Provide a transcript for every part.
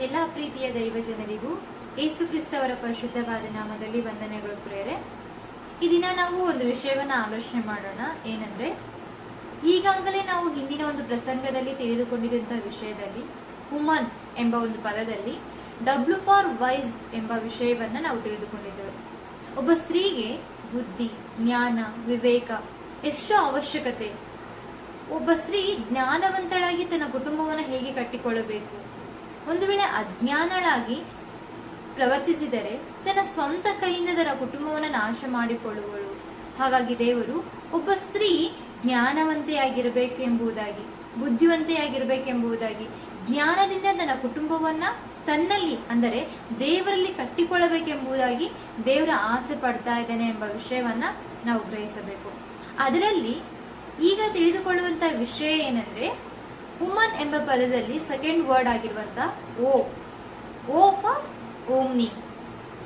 ಎಲ್ಲ ಪ್ರೀತಿಯ ದೈವ ಜನರಿಗೂ ಯೇಸು ಕ್ರಿಸ್ತವರ ಪರಿಶುದ್ಧವಾದ ನಾಮದಲ್ಲಿ ವಂದನೆಗಳು ಪ್ರೇರೆ ಈ ದಿನ ನಾವು ಒಂದು ವಿಷಯವನ್ನ ಆಲೋಚನೆ ಮಾಡೋಣ. ಏನಂದ್ರೆ, ಈಗಾಗಲೇ ನಾವು ಹಿಂದಿನ ಒಂದು ಪ್ರಸಂಗದಲ್ಲಿ ತಿಳಿದುಕೊಂಡಿರುವಂತಹ ವಿಷಯದಲ್ಲಿ ಹುಮನ್ ಎಂಬ ಒಂದು ಪದದಲ್ಲಿ ಡಬ್ಲ್ಯೂ ಫಾರ್ ವೈಸ್ ಎಂಬ ವಿಷಯವನ್ನ ನಾವು ತಿಳಿದುಕೊಂಡಿದ್ದೇವೆ. ಒಬ್ಬ ಸ್ತ್ರೀಗೆ ಬುದ್ಧಿ, ಜ್ಞಾನ, ವಿವೇಕ ಎಷ್ಟು ಅವಶ್ಯಕತೆ. ಒಬ್ಬ ಸ್ತ್ರೀ ಜ್ಞಾನವಂತಳಾಗಿ ತನ್ನ ಕುಟುಂಬವನ್ನು ಹೇಗೆ ಕಟ್ಟಿಕೊಳ್ಳಬೇಕು? ಒಂದು ವೇಳೆ ಅಜ್ಞಾನಳಾಗಿ ಪ್ರವರ್ತಿಸಿದರೆ ತನ್ನ ಸ್ವಂತ ಕೈಯಿಂದ ತನ್ನ ಕುಟುಂಬವನ್ನು ನಾಶ ಮಾಡಿಕೊಳ್ಳುವಳು. ಹಾಗಾಗಿ ದೇವರು ಒಬ್ಬ ಸ್ತ್ರೀ ಜ್ಞಾನವಂತೆಯಾಗಿರಬೇಕೆಂಬುದಾಗಿ ಬುದ್ಧಿವಂತೆಯಾಗಿರಬೇಕೆಂಬುದಾಗಿ ಜ್ಞಾನದಿಂದ ತನ್ನ ಕುಟುಂಬವನ್ನ ತನ್ನಲ್ಲಿ, ಅಂದರೆ ದೇವರಲ್ಲಿ ಕಟ್ಟಿಕೊಳ್ಳಬೇಕೆಂಬುದಾಗಿ ದೇವರ ಆಸೆ ಪಡ್ತಾ ಇದ್ದಾನೆ ಎಂಬ ವಿಷಯವನ್ನ ನಾವು ಗ್ರಹಿಸಬೇಕು. ಅದರಲ್ಲಿ ಈಗ ತಿಳಿದುಕೊಳ್ಳುವಂತಹ ವಿಷಯ ಏನಂದ್ರೆ ವುಮನ್ ಎಂಬ ಪದದಲ್ಲಿ ಸೆಕೆಂಡ್ ವರ್ಡ್ ಆಗಿರುವಂತ O. O for omni.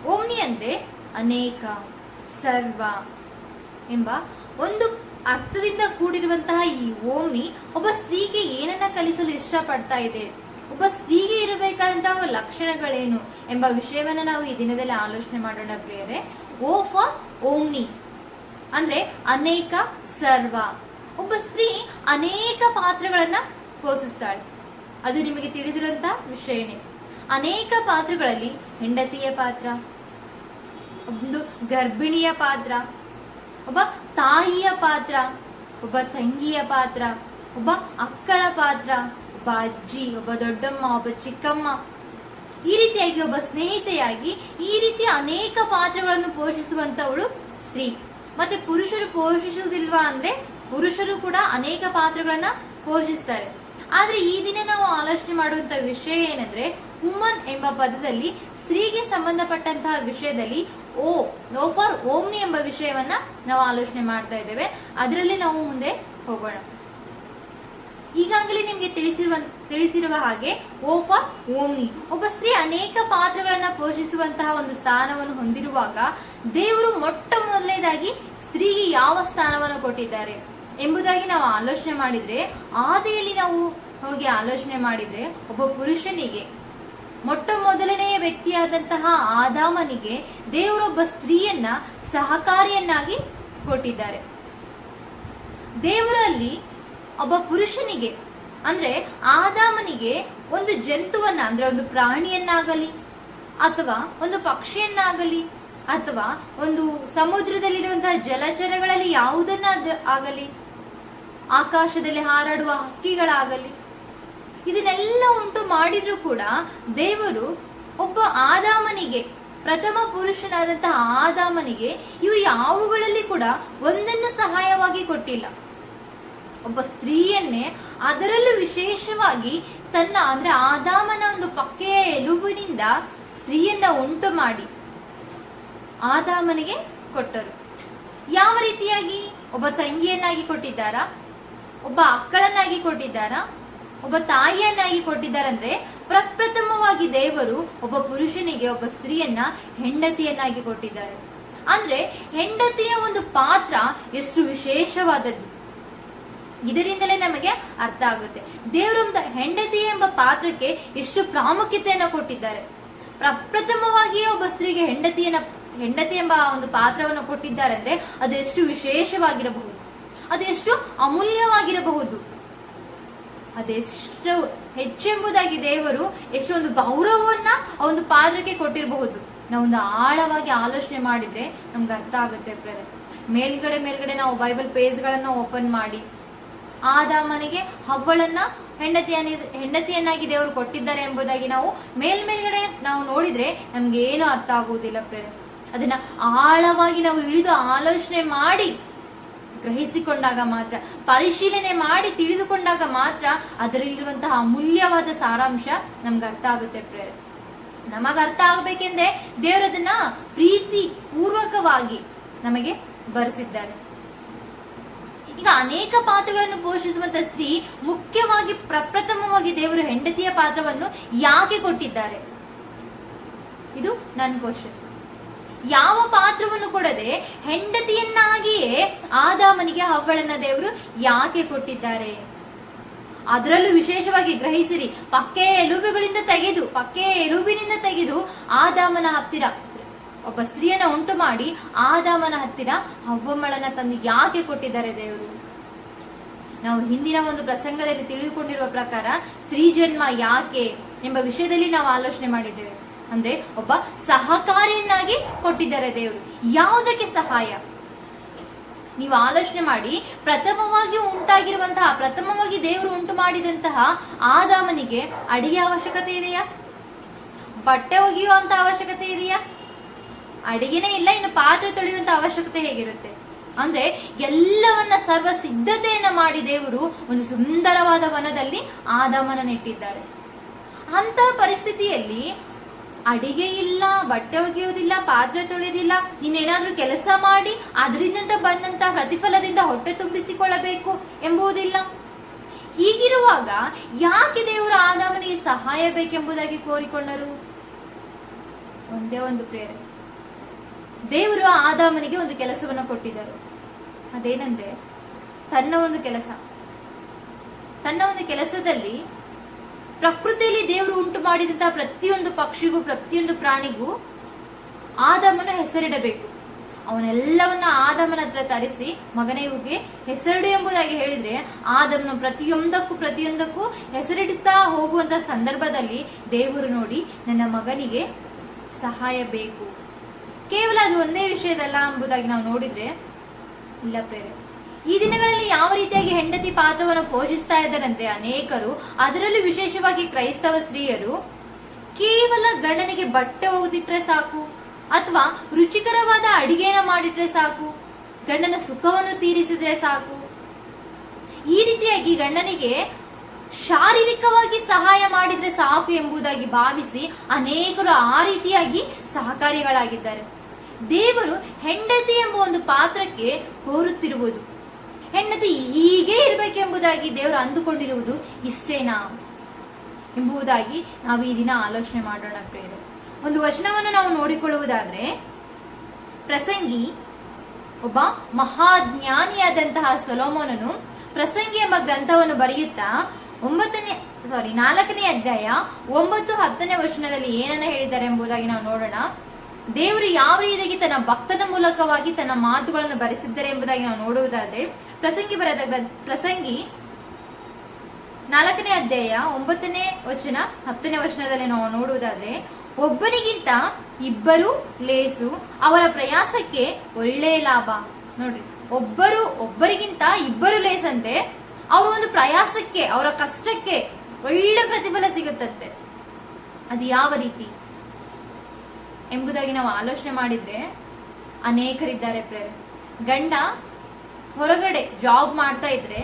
Omni ಅಂದ್ರೆ ಅನೇಕ, ಸರ್ವ ಎಂಬ ಒಂದು ಅರ್ಥದಿಂದ ಕೂಡಿರುವಂತಹ ಈ ಓಮ್ನಿ ಒಬ್ಬ ಸ್ತ್ರೀಗೆ ಏನನ್ನ ಕಲಿಸಲು ಇಷ್ಟಪಡ್ತಾ ಇದೆ? ಒಬ್ಬ ಸ್ತ್ರೀಗೆ ಇರಬೇಕಾದಂತಹ ಲಕ್ಷಣಗಳೇನು ಎಂಬ ವಿಷಯವನ್ನ ನಾವು ಈ ದಿನದಲ್ಲಿ ಆಲೋಚನೆ ಮಾಡೋಣ ಪ್ರಿಯರೇ. O for omni. ಅಂದ್ರೆ ಅನೇಕ, ಸರ್ವ. ಒಬ್ಬ ಸ್ತ್ರೀ ಅನೇಕ ಪಾತ್ರಗಳನ್ನ ಪೋಷಿಸ್ತಾಳೆ ಅದು ನಿಮಗೆ ತಿಳಿದಿರುವಂತ ವಿಷಯನೇ. ಅನೇಕ ಪಾತ್ರಗಳಲ್ಲಿ ಹೆಂಡತಿಯ ಪಾತ್ರ, ಒಂದು ಗರ್ಭಿಣಿಯ ಪಾತ್ರ, ಒಬ್ಬ ತಾಯಿಯ ಪಾತ್ರ, ಒಬ್ಬ ತಂಗಿಯ ಪಾತ್ರ, ಒಬ್ಬ ಅಕ್ಕಳ ಪಾತ್ರ, ಒಬ್ಬ ಅಜ್ಜಿ, ಒಬ್ಬ ದೊಡ್ಡಮ್ಮ, ಒಬ್ಬ ಚಿಕ್ಕಮ್ಮ. ಈ ರೀತಿಯಾಗಿ ಒಬ್ಬ ಸ್ನೇಹಿತೆಯಾಗಿ ಈ ರೀತಿ ಅನೇಕ ಪಾತ್ರಗಳನ್ನು ಪೋಷಿಸುವಂತವಳು ಸ್ತ್ರೀ. ಮತ್ತೆ ಪುರುಷರು ಪೋಷಿಸುವುದಿಲ್ವಾ ಅಂದ್ರೆ ಪುರುಷರು ಕೂಡ ಅನೇಕ ಪಾತ್ರಗಳನ್ನ ಪೋಷಿಸ್ತಾರೆ. ಆದ್ರೆ ಈ ದಿನ ನಾವು ಆಲೋಚನೆ ಮಾಡುವಂತ ವಿಷಯ ಏನಂದ್ರೆ ವುಮನ್ ಎಂಬ ಪದದಲ್ಲಿ ಸ್ತ್ರೀಗೆ ಸಂಬಂಧಪಟ್ಟಂತಹ ವಿಷಯದಲ್ಲಿ ಓ ನೋ ಫಾರ್ ಓಮ್ನಿ ಎಂಬ ವಿಷಯವನ್ನ ನಾವು ಆಲೋಚನೆ ಮಾಡ್ತಾ ಇದ್ದೇವೆ. ಅದರಲ್ಲಿ ನಾವು ಮುಂದೆ ಹೋಗೋಣ. ಈಗಾಗಲೇ ನಿಮ್ಗೆ ತಿಳಿಸಿರುವ ತಿಳಿಸಿರುವ ಹಾಗೆ ಓ ಫಾರ್ ಓಮ್ನಿ ಒಬ್ಬ ಸ್ತ್ರೀ ಅನೇಕ ಪಾತ್ರಗಳನ್ನ ಪೋಷಿಸುವಂತಹ ಒಂದು ಸ್ಥಾನವನ್ನು ಹೊಂದಿರುವಾಗ ದೇವರು ಮೊಟ್ಟ ಮೊದಲನೇದಾಗಿ ಸ್ತ್ರೀಗೆ ಯಾವ ಸ್ಥಾನವನ್ನು ಕೊಟ್ಟಿದ್ದಾರೆ? ಎಂಬುದಾಗಿ ನಾವು ಆಲೋಚನೆ ಮಾಡಿದ್ರೆ, ಆದಿಯಲ್ಲಿ ನಾವು ಹೋಗಿ ಆಲೋಚನೆ ಮಾಡಿದ್ರೆ, ಒಬ್ಬ ಪುರುಷನಿಗೆ, ಮೊಟ್ಟ ಮೊದಲನೆಯ ವ್ಯಕ್ತಿಯಾದಂತಹ ಆದಾಮನಿಗೆ ದೇವರೊಬ್ಬ ಸ್ತ್ರೀಯನ್ನ ಸಹಕಾರಿಯನ್ನಾಗಿ ಕೊಟ್ಟಿದ್ದಾರೆ. ದೇವರಲ್ಲಿ ಒಬ್ಬ ಪುರುಷನಿಗೆ, ಅಂದ್ರೆ ಆದಾಮನಿಗೆ ಒಂದು ಜಂತುವನ್ನ, ಅಂದ್ರೆ ಒಂದು ಪ್ರಾಣಿಯನ್ನಾಗಲಿ, ಅಥವಾ ಒಂದು ಪಕ್ಷಿಯನ್ನಾಗಲಿ, ಅಥವಾ ಒಂದು ಸಮುದ್ರದಲ್ಲಿರುವಂತಹ ಜಲಚರಗಳಲ್ಲಿ ಯಾವುದನ್ನ ಆಗಲಿ ಆಕಾಶದಲ್ಲಿ ಹಾರಾಡುವ ಹಕ್ಕಿಗಳಾಗಲಿ. ಇದನ್ನೆಲ್ಲ ಉಂಟು ಮಾಡಿದ್ರು ಕೂಡ ದೇವರು ಒಬ್ಬ ಆದಾಮನಿಗೆ, ಪ್ರಥಮ ಪುರುಷನಾದಂತಹ ಆದಾಮನಿಗೆ ಇವು ಯಾವುಗಳಲ್ಲಿ ಕೂಡ ಒಂದನ್ನು ಸಹಾಯವಾಗಿ ಕೊಟ್ಟಿಲ್ಲ. ಒಬ್ಬ ಸ್ತ್ರೀಯನ್ನೇ ಅದರಲ್ಲೂ ವಿಶೇಷವಾಗಿ ತನ್ನ ಅಂದ್ರೆ ಆದಾಮನ ಒಂದು ಪಕ್ಕೆಯ ಎಲುಬಿನಿಂದ ಸ್ತ್ರೀಯನ್ನ ಉಂಟು ಮಾಡಿ ಆದಾಮನಿಗೆ ಕೊಟ್ಟರು. ಯಾವ ರೀತಿಯಾಗಿ ಒಬ್ಬ ತಂಗಿಯನ್ನಾಗಿ ಕೊಟ್ಟಿದ್ದಾರಾ? ಒಬ್ಬ ಅಕ್ಕಳನ್ನಾಗಿ ಕೊಟ್ಟಿದ್ದಾರಾ? ಒಬ್ಬ ತಾಯಿಯನ್ನಾಗಿ ಕೊಟ್ಟಿದ್ದಾರಂದ್ರೆ ಪ್ರಪ್ರಥಮವಾಗಿ ದೇವರು ಒಬ್ಬ ಪುರುಷನಿಗೆ ಒಬ್ಬ ಸ್ತ್ರೀಯನ್ನ ಹೆಂಡತಿಯನ್ನಾಗಿ ಕೊಟ್ಟಿದ್ದಾರೆ. ಅಂದ್ರೆ ಹೆಂಡತಿಯ ಒಂದು ಪಾತ್ರ ಎಷ್ಟು ವಿಶೇಷವಾದದ್ದು? ಇದರಿಂದಲೇ ನಮಗೆ ಅರ್ಥ ಆಗುತ್ತೆ. ದೇವರೊಂದ ಹೆಂಡತಿ ಎಂಬ ಪಾತ್ರಕ್ಕೆ ಎಷ್ಟು ಪ್ರಾಮುಖ್ಯತೆಯನ್ನು ಕೊಟ್ಟಿದ್ದಾರೆ. ಪ್ರಪ್ರಥಮವಾಗಿಯೇ ಒಬ್ಬ ಸ್ತ್ರೀಗೆ ಹೆಂಡತಿಯನ್ನ, ಹೆಂಡತಿ ಎಂಬ ಒಂದು ಪಾತ್ರವನ್ನು ಕೊಟ್ಟಿದ್ದಾರೆ ಅಂದ್ರೆ ಅದು ಎಷ್ಟು ವಿಶೇಷವಾಗಿರಬಹುದು. ಅದು ಎಷ್ಟು ಅಮೂಲ್ಯವಾಗಿರಬಹುದು. ಅದೆಷ್ಟು ಹೆಚ್ಚೆಂಬುದಾಗಿ ದೇವರು ಎಷ್ಟೊಂದು ಗೌರವವನ್ನ ಆ ಒಂದು ಪಾತ್ರಕ್ಕೆ ಕೊಟ್ಟಿರಬಹುದು. ನಾವೊಂದು ಆಳವಾಗಿ ಆಲೋಚನೆ ಮಾಡಿದ್ರೆ ನಮ್ಗೆ ಅರ್ಥ ಆಗುತ್ತೆ ಪ್ರೇರೆ ಮೇಲ್ಗಡೆ ಮೇಲ್ಗಡೆ ನಾವು ಬೈಬಲ್ ಪೇಜ್ಗಳನ್ನ ಓಪನ್ ಮಾಡಿ ಆದ ಮನೆಗೆ ಹಬ್ಬಳನ್ನ ಹೆಂಡತಿಯನ್ನ ಹೆಂಡತಿಯನ್ನಾಗಿ ದೇವರು ಕೊಟ್ಟಿದ್ದಾರೆ ಎಂಬುದಾಗಿ ನಾವು ಮೇಲ್ಮೇಲ್ಗಡೆ ನಾವು ನೋಡಿದ್ರೆ ನಮ್ಗೆ ಏನು ಅರ್ಥ ಆಗುವುದಿಲ್ಲ ಪ್ರೇರೆ ಅದನ್ನ ಆಳವಾಗಿ ನಾವು ಇಳಿದು ಆಲೋಚನೆ ಮಾಡಿ ಗ್ರಹಿಸಿಕೊಂಡಾಗ ಮಾತ್ರ, ಪರಿಶೀಲನೆ ಮಾಡಿ ತಿಳಿದುಕೊಂಡಾಗ ಮಾತ್ರ ಅದರಲ್ಲಿರುವಂತಹ ಅಮೂಲ್ಯವಾದ ಸಾರಾಂಶ ನಮ್ಗೆ ಅರ್ಥ ಆಗುತ್ತೆ ಪ್ರೇರೇ. ನಮಗ ಅರ್ಥ ಆಗ್ಬೇಕೆಂದ್ರೆ ದೇವರದನ್ನ ಪ್ರೀತಿ ಪೂರ್ವಕವಾಗಿ ನಮಗೆ ಬರೆಸಿದ್ದಾರೆ. ಈಗ ಅನೇಕ ಪಾತ್ರಗಳನ್ನು ಪೋಷಿಸುವಂತ ಸ್ತ್ರೀ ಮುಖ್ಯವಾಗಿ ಪ್ರಪ್ರಥಮವಾಗಿ ದೇವರು ಹೆಂಡತಿಯ ಪಾತ್ರವನ್ನು ಯಾಕೆ ಕೊಟ್ಟಿದ್ದಾರೆ? ಇದು ನನ್ನ ಕ್ವಶನ್ ಯಾವ ಪಾತ್ರವನ್ನು ಕೊಡದೆ ಹೆಂಡತಿಯನ್ನಾಗಿಯೇ ಆದಾಮನಿಗೆ ಹವ್ವಳನ ದೇವರು ಯಾಕೆ ಕೊಟ್ಟಿದ್ದಾರೆ? ಅದರಲ್ಲೂ ವಿಶೇಷವಾಗಿ ಗ್ರಹಿಸಿರಿ, ಪಕ್ಕೆ ಎಲುಬುಗಳಿಂದ ತೆಗೆದು, ಪಕ್ಕೆ ಎಲುಬಿನಿಂದ ತೆಗೆದು ಆದಾಮನ ಹತ್ತಿರ ಒಬ್ಬ ಸ್ತ್ರೀಯನ್ನ ಉಂಟು ಮಾಡಿ ಆದಾಮನ ಹತ್ತಿರ ಹವ್ವಮ್ಮಳನ್ನ ತಂದು ಯಾಕೆ ಕೊಟ್ಟಿದ್ದಾರೆ ದೇವರು? ನಾವು ಹಿಂದಿನ ಒಂದು ಪ್ರಸಂಗದಲ್ಲಿ ತಿಳಿದುಕೊಂಡಿರುವ ಪ್ರಕಾರ ಸ್ತ್ರೀ ಜನ್ಮ ಯಾಕೆ ಎಂಬ ವಿಷಯದಲ್ಲಿ ನಾವು ಆಲೋಚನೆ ಮಾಡಿದ್ದೇವೆ. ಅಂದ್ರೆ ಒಬ್ಬ ಸಹಕಾರಿಯನ್ನಾಗಿ ಕೊಟ್ಟಿದ್ದಾರೆ ದೇವರು. ಯಾವುದಕ್ಕೆ ಸಹಾಯ? ನೀವು ಆಲೋಚನೆ ಮಾಡಿ, ಪ್ರಥಮವಾಗಿ ಉಂಟಾಗಿರುವಂತಹ, ಪ್ರಥಮವಾಗಿ ದೇವರು ಉಂಟು ಮಾಡಿದಂತಹ ಆದಾಮನಿಗೆ ಅಡಿಗೆ ಅವಶ್ಯಕತೆ ಇದೆಯಾ? ಬಟ್ಟೆ ಒಗೆಯುವಂತ ಅವಶ್ಯಕತೆ ಇದೆಯಾ? ಅಡಿಗೆನೇ ಇಲ್ಲ, ಇನ್ನು ಪಾತ್ರೆ ತೊಳೆಯುವಂತ ಅವಶ್ಯಕತೆ ಹೇಗಿರುತ್ತೆ? ಅಂದ್ರೆ ಎಲ್ಲವನ್ನ ಸರ್ವ ಸಿದ್ಧತೆಯನ್ನ ಮಾಡಿ ದೇವರು ಒಂದು ಸುಂದರವಾದ ವನದಲ್ಲಿ ಆದಾಮನ ನೆಟ್ಟಿದ್ದಾರೆ ಅಂತ ಪರಿಸ್ಥಿತಿಯಲ್ಲಿ ಅಡಿಗೆ ಇಲ್ಲ, ಬಟ್ಟೆ ಒಗೆಯೋದಿಲ್ಲ ಪಾತ್ರೆ ತೊಳೆಯೋದಿಲ್ಲ ಇನ್ನೇನಾದ್ರೂ ಕೆಲಸ ಮಾಡಿ ಅದರಿಂದ ಬಂದಂತ ಪ್ರತಿಫಲದಿಂದ ಹೊಟ್ಟೆ ತುಂಬಿಸಿಕೊಳ್ಳಬೇಕು ಎಂಬುದಿಲ್ಲ ಹೀಗಿರುವಾಗ ಯಾಕೆ ದೇವರು ಆದಾಮನಿಗೆ ಸಹಾಯ ಬೇಕೆಂಬುದಾಗಿ ಕೋರಿಕೊಂಡರು? ಒಂದೇ ಒಂದು ಪ್ರೇರಣೆ ದೇವರು ಆದಾಮನಿಗೆ ಒಂದು ಕೆಲಸವನ್ನ ಕೊಟ್ಟಿದ್ದರು. ಅದೇನಂದ್ರೆ, ತನ್ನ ಒಂದು ಕೆಲಸ. ತನ್ನ ಒಂದು ಕೆಲಸದಲ್ಲಿ ಪ್ರಕೃತಿಯಲ್ಲಿ ದೇವರು ಉಂಟು ಮಾಡಿದಂತಹ ಪ್ರತಿಯೊಂದು ಪಕ್ಷಿಗೂ, ಪ್ರತಿಯೊಂದು ಪ್ರಾಣಿಗೂ ಆದಮನು ಹೆಸರಿಡಬೇಕು. ಅವನೆಲ್ಲವನ್ನ ಆದಮನ ಹತ್ರ ತರಿಸಿ ಮಗನಿಗೆ ಹೆಸರಿಡು ಎಂಬುದಾಗಿ ಹೇಳಿದ್ರೆ ಆದಮನು ಪ್ರತಿಯೊಂದಕ್ಕೂ ಪ್ರತಿಯೊಂದಕ್ಕೂ ಹೆಸರಿಡುತ್ತಾ ಹೋಗುವಂತ ಸಂದರ್ಭದಲ್ಲಿ ದೇವರು ನೋಡಿ ನನ್ನ ಮಗನಿಗೆ ಸಹಾಯ ಬೇಕು. ಕೇವಲ ಅದು ಒಂದೇ ವಿಷಯದಲ್ಲ ಎಂಬುದಾಗಿ ನಾವು ನೋಡಿದ್ರೆ, ಇಲ್ಲ ಪ್ರೇರೆ ಈ ದಿನಗಳಲ್ಲಿ ಯಾವ ರೀತಿಯಾಗಿ ಹೆಂಡತಿ ಪಾತ್ರವನ್ನು ಪೋಷಿಸ್ತಾ ಇದ್ದಾರಂದ್ರೆ ಅನೇಕರು, ಅದರಲ್ಲೂ ವಿಶೇಷವಾಗಿ ಕ್ರೈಸ್ತವ ಸ್ತ್ರೀಯರು, ಕೇವಲ ಗಂಡನಿಗೆ ಬಟ್ಟೆ ಒಗೆದಿಟ್ರೆ ಸಾಕು, ಅಥವಾ ರುಚಿಕರವಾದ ಅಡಿಗೆನ ಮಾಡಿಟ್ರೆ ಸಾಕು, ಗಂಡನ ಸುಖವನ್ನು ತೀರಿಸಿದ್ರೆ ಸಾಕು. ಈ ರೀತಿಯಾಗಿ ಗಂಡನಿಗೆ ಶಾರೀರಿಕವಾಗಿ ಸಹಾಯ ಮಾಡಿದ್ರೆ ಸಾಕು ಎಂಬುದಾಗಿ ಭಾವಿಸಿ ಅನೇಕರು ಆ ರೀತಿಯಾಗಿ ಸಹಕಾರಿಗಳಾಗಿದ್ದಾರೆ. ದೇವರು ಹೆಂಡತಿ ಎಂಬ ಒಂದು ಪಾತ್ರಕ್ಕೆ ಕೋರುತ್ತಿರುವುದು ಹೆಂಡತಿ ಹೀಗೆ ಇರಬೇಕೆಂಬುದಾಗಿ ದೇವರು ಅಂದುಕೊಂಡಿರುವುದು ಇಷ್ಟೇನಾ ಎಂಬುದಾಗಿ ನಾವು ಈ ದಿನ ಆಲೋಚನೆ ಮಾಡೋಣ ಪ್ರೇರು ಒಂದು ವಚನವನ್ನು ನಾವು ನೋಡಿಕೊಳ್ಳುವುದಾದ್ರೆ, ಪ್ರಸಂಗಿ ಒಬ್ಬ ಮಹಾಜ್ಞಾನಿಯಾದಂತಹ ಸೊಲೋಮೋನನು ಪ್ರಸಂಗಿ ಎಂಬ ಗ್ರಂಥವನ್ನು ಬರೆಯುತ್ತಾ, ಒಂಬತ್ತನೇ ಸಾರಿ ನಾಲ್ಕನೇ ಅಧ್ಯಾಯ ಒಂಬತ್ತು ಹತ್ತನೇ ವಚನದಲ್ಲಿ ಏನನ್ನ ಹೇಳಿದ್ದಾರೆ ಎಂಬುದಾಗಿ ನಾವು ನೋಡೋಣ. ದೇವರು ಯಾವ ರೀತಿಯಾಗಿ ತನ್ನ ಭಕ್ತನ ಮೂಲಕವಾಗಿ ತನ್ನ ಮಾತುಗಳನ್ನು ಬರೆಸಿದ್ದಾರೆ ಎಂಬುದಾಗಿ ನಾವು ನೋಡುವುದಾದ್ರೆ ಪ್ರಸಂಗಿ ಬರೆದ ಪ್ರಸಂಗಿ ನಾಲ್ಕನೇ ಅಧ್ಯಾಯ ಒಂಬತ್ತನೇ ವಚನ, ಹತ್ತನೇ ವಚನದಲ್ಲಿ ನಾವು ನೋಡುವುದಾದ್ರೆ, ಒಬ್ಬನಿಗಿಂತ ಇಬ್ಬರು ಲೇಸು, ಅವರ ಪ್ರಯಾಸಕ್ಕೆ ಒಳ್ಳೆಯ ಲಾಭ. ನೋಡ್ರಿ, ಒಬ್ಬರು ಒಬ್ಬರಿಗಿಂತ ಇಬ್ಬರು ಲೇಸಂತೆ ಅವರ ಒಂದು ಪ್ರಯಾಸಕ್ಕೆ, ಅವರ ಕಷ್ಟಕ್ಕೆ ಒಳ್ಳೆ ಪ್ರತಿಫಲ ಸಿಗುತ್ತಂತೆ. ಅದು ಯಾವ ರೀತಿ? ಎಂಬುದಾಗಿ ನಾವು ಆಲೋಚನೆ ಮಾಡಿದ್ರೆ ಅನೇಕರಿದ್ದಾರೆ ಪ್ರೇರೆ. ಗಂಡ ಹೊರಗಡೆ ಜಾಬ್ ಮಾಡ್ತಾ ಇದ್ರೆ,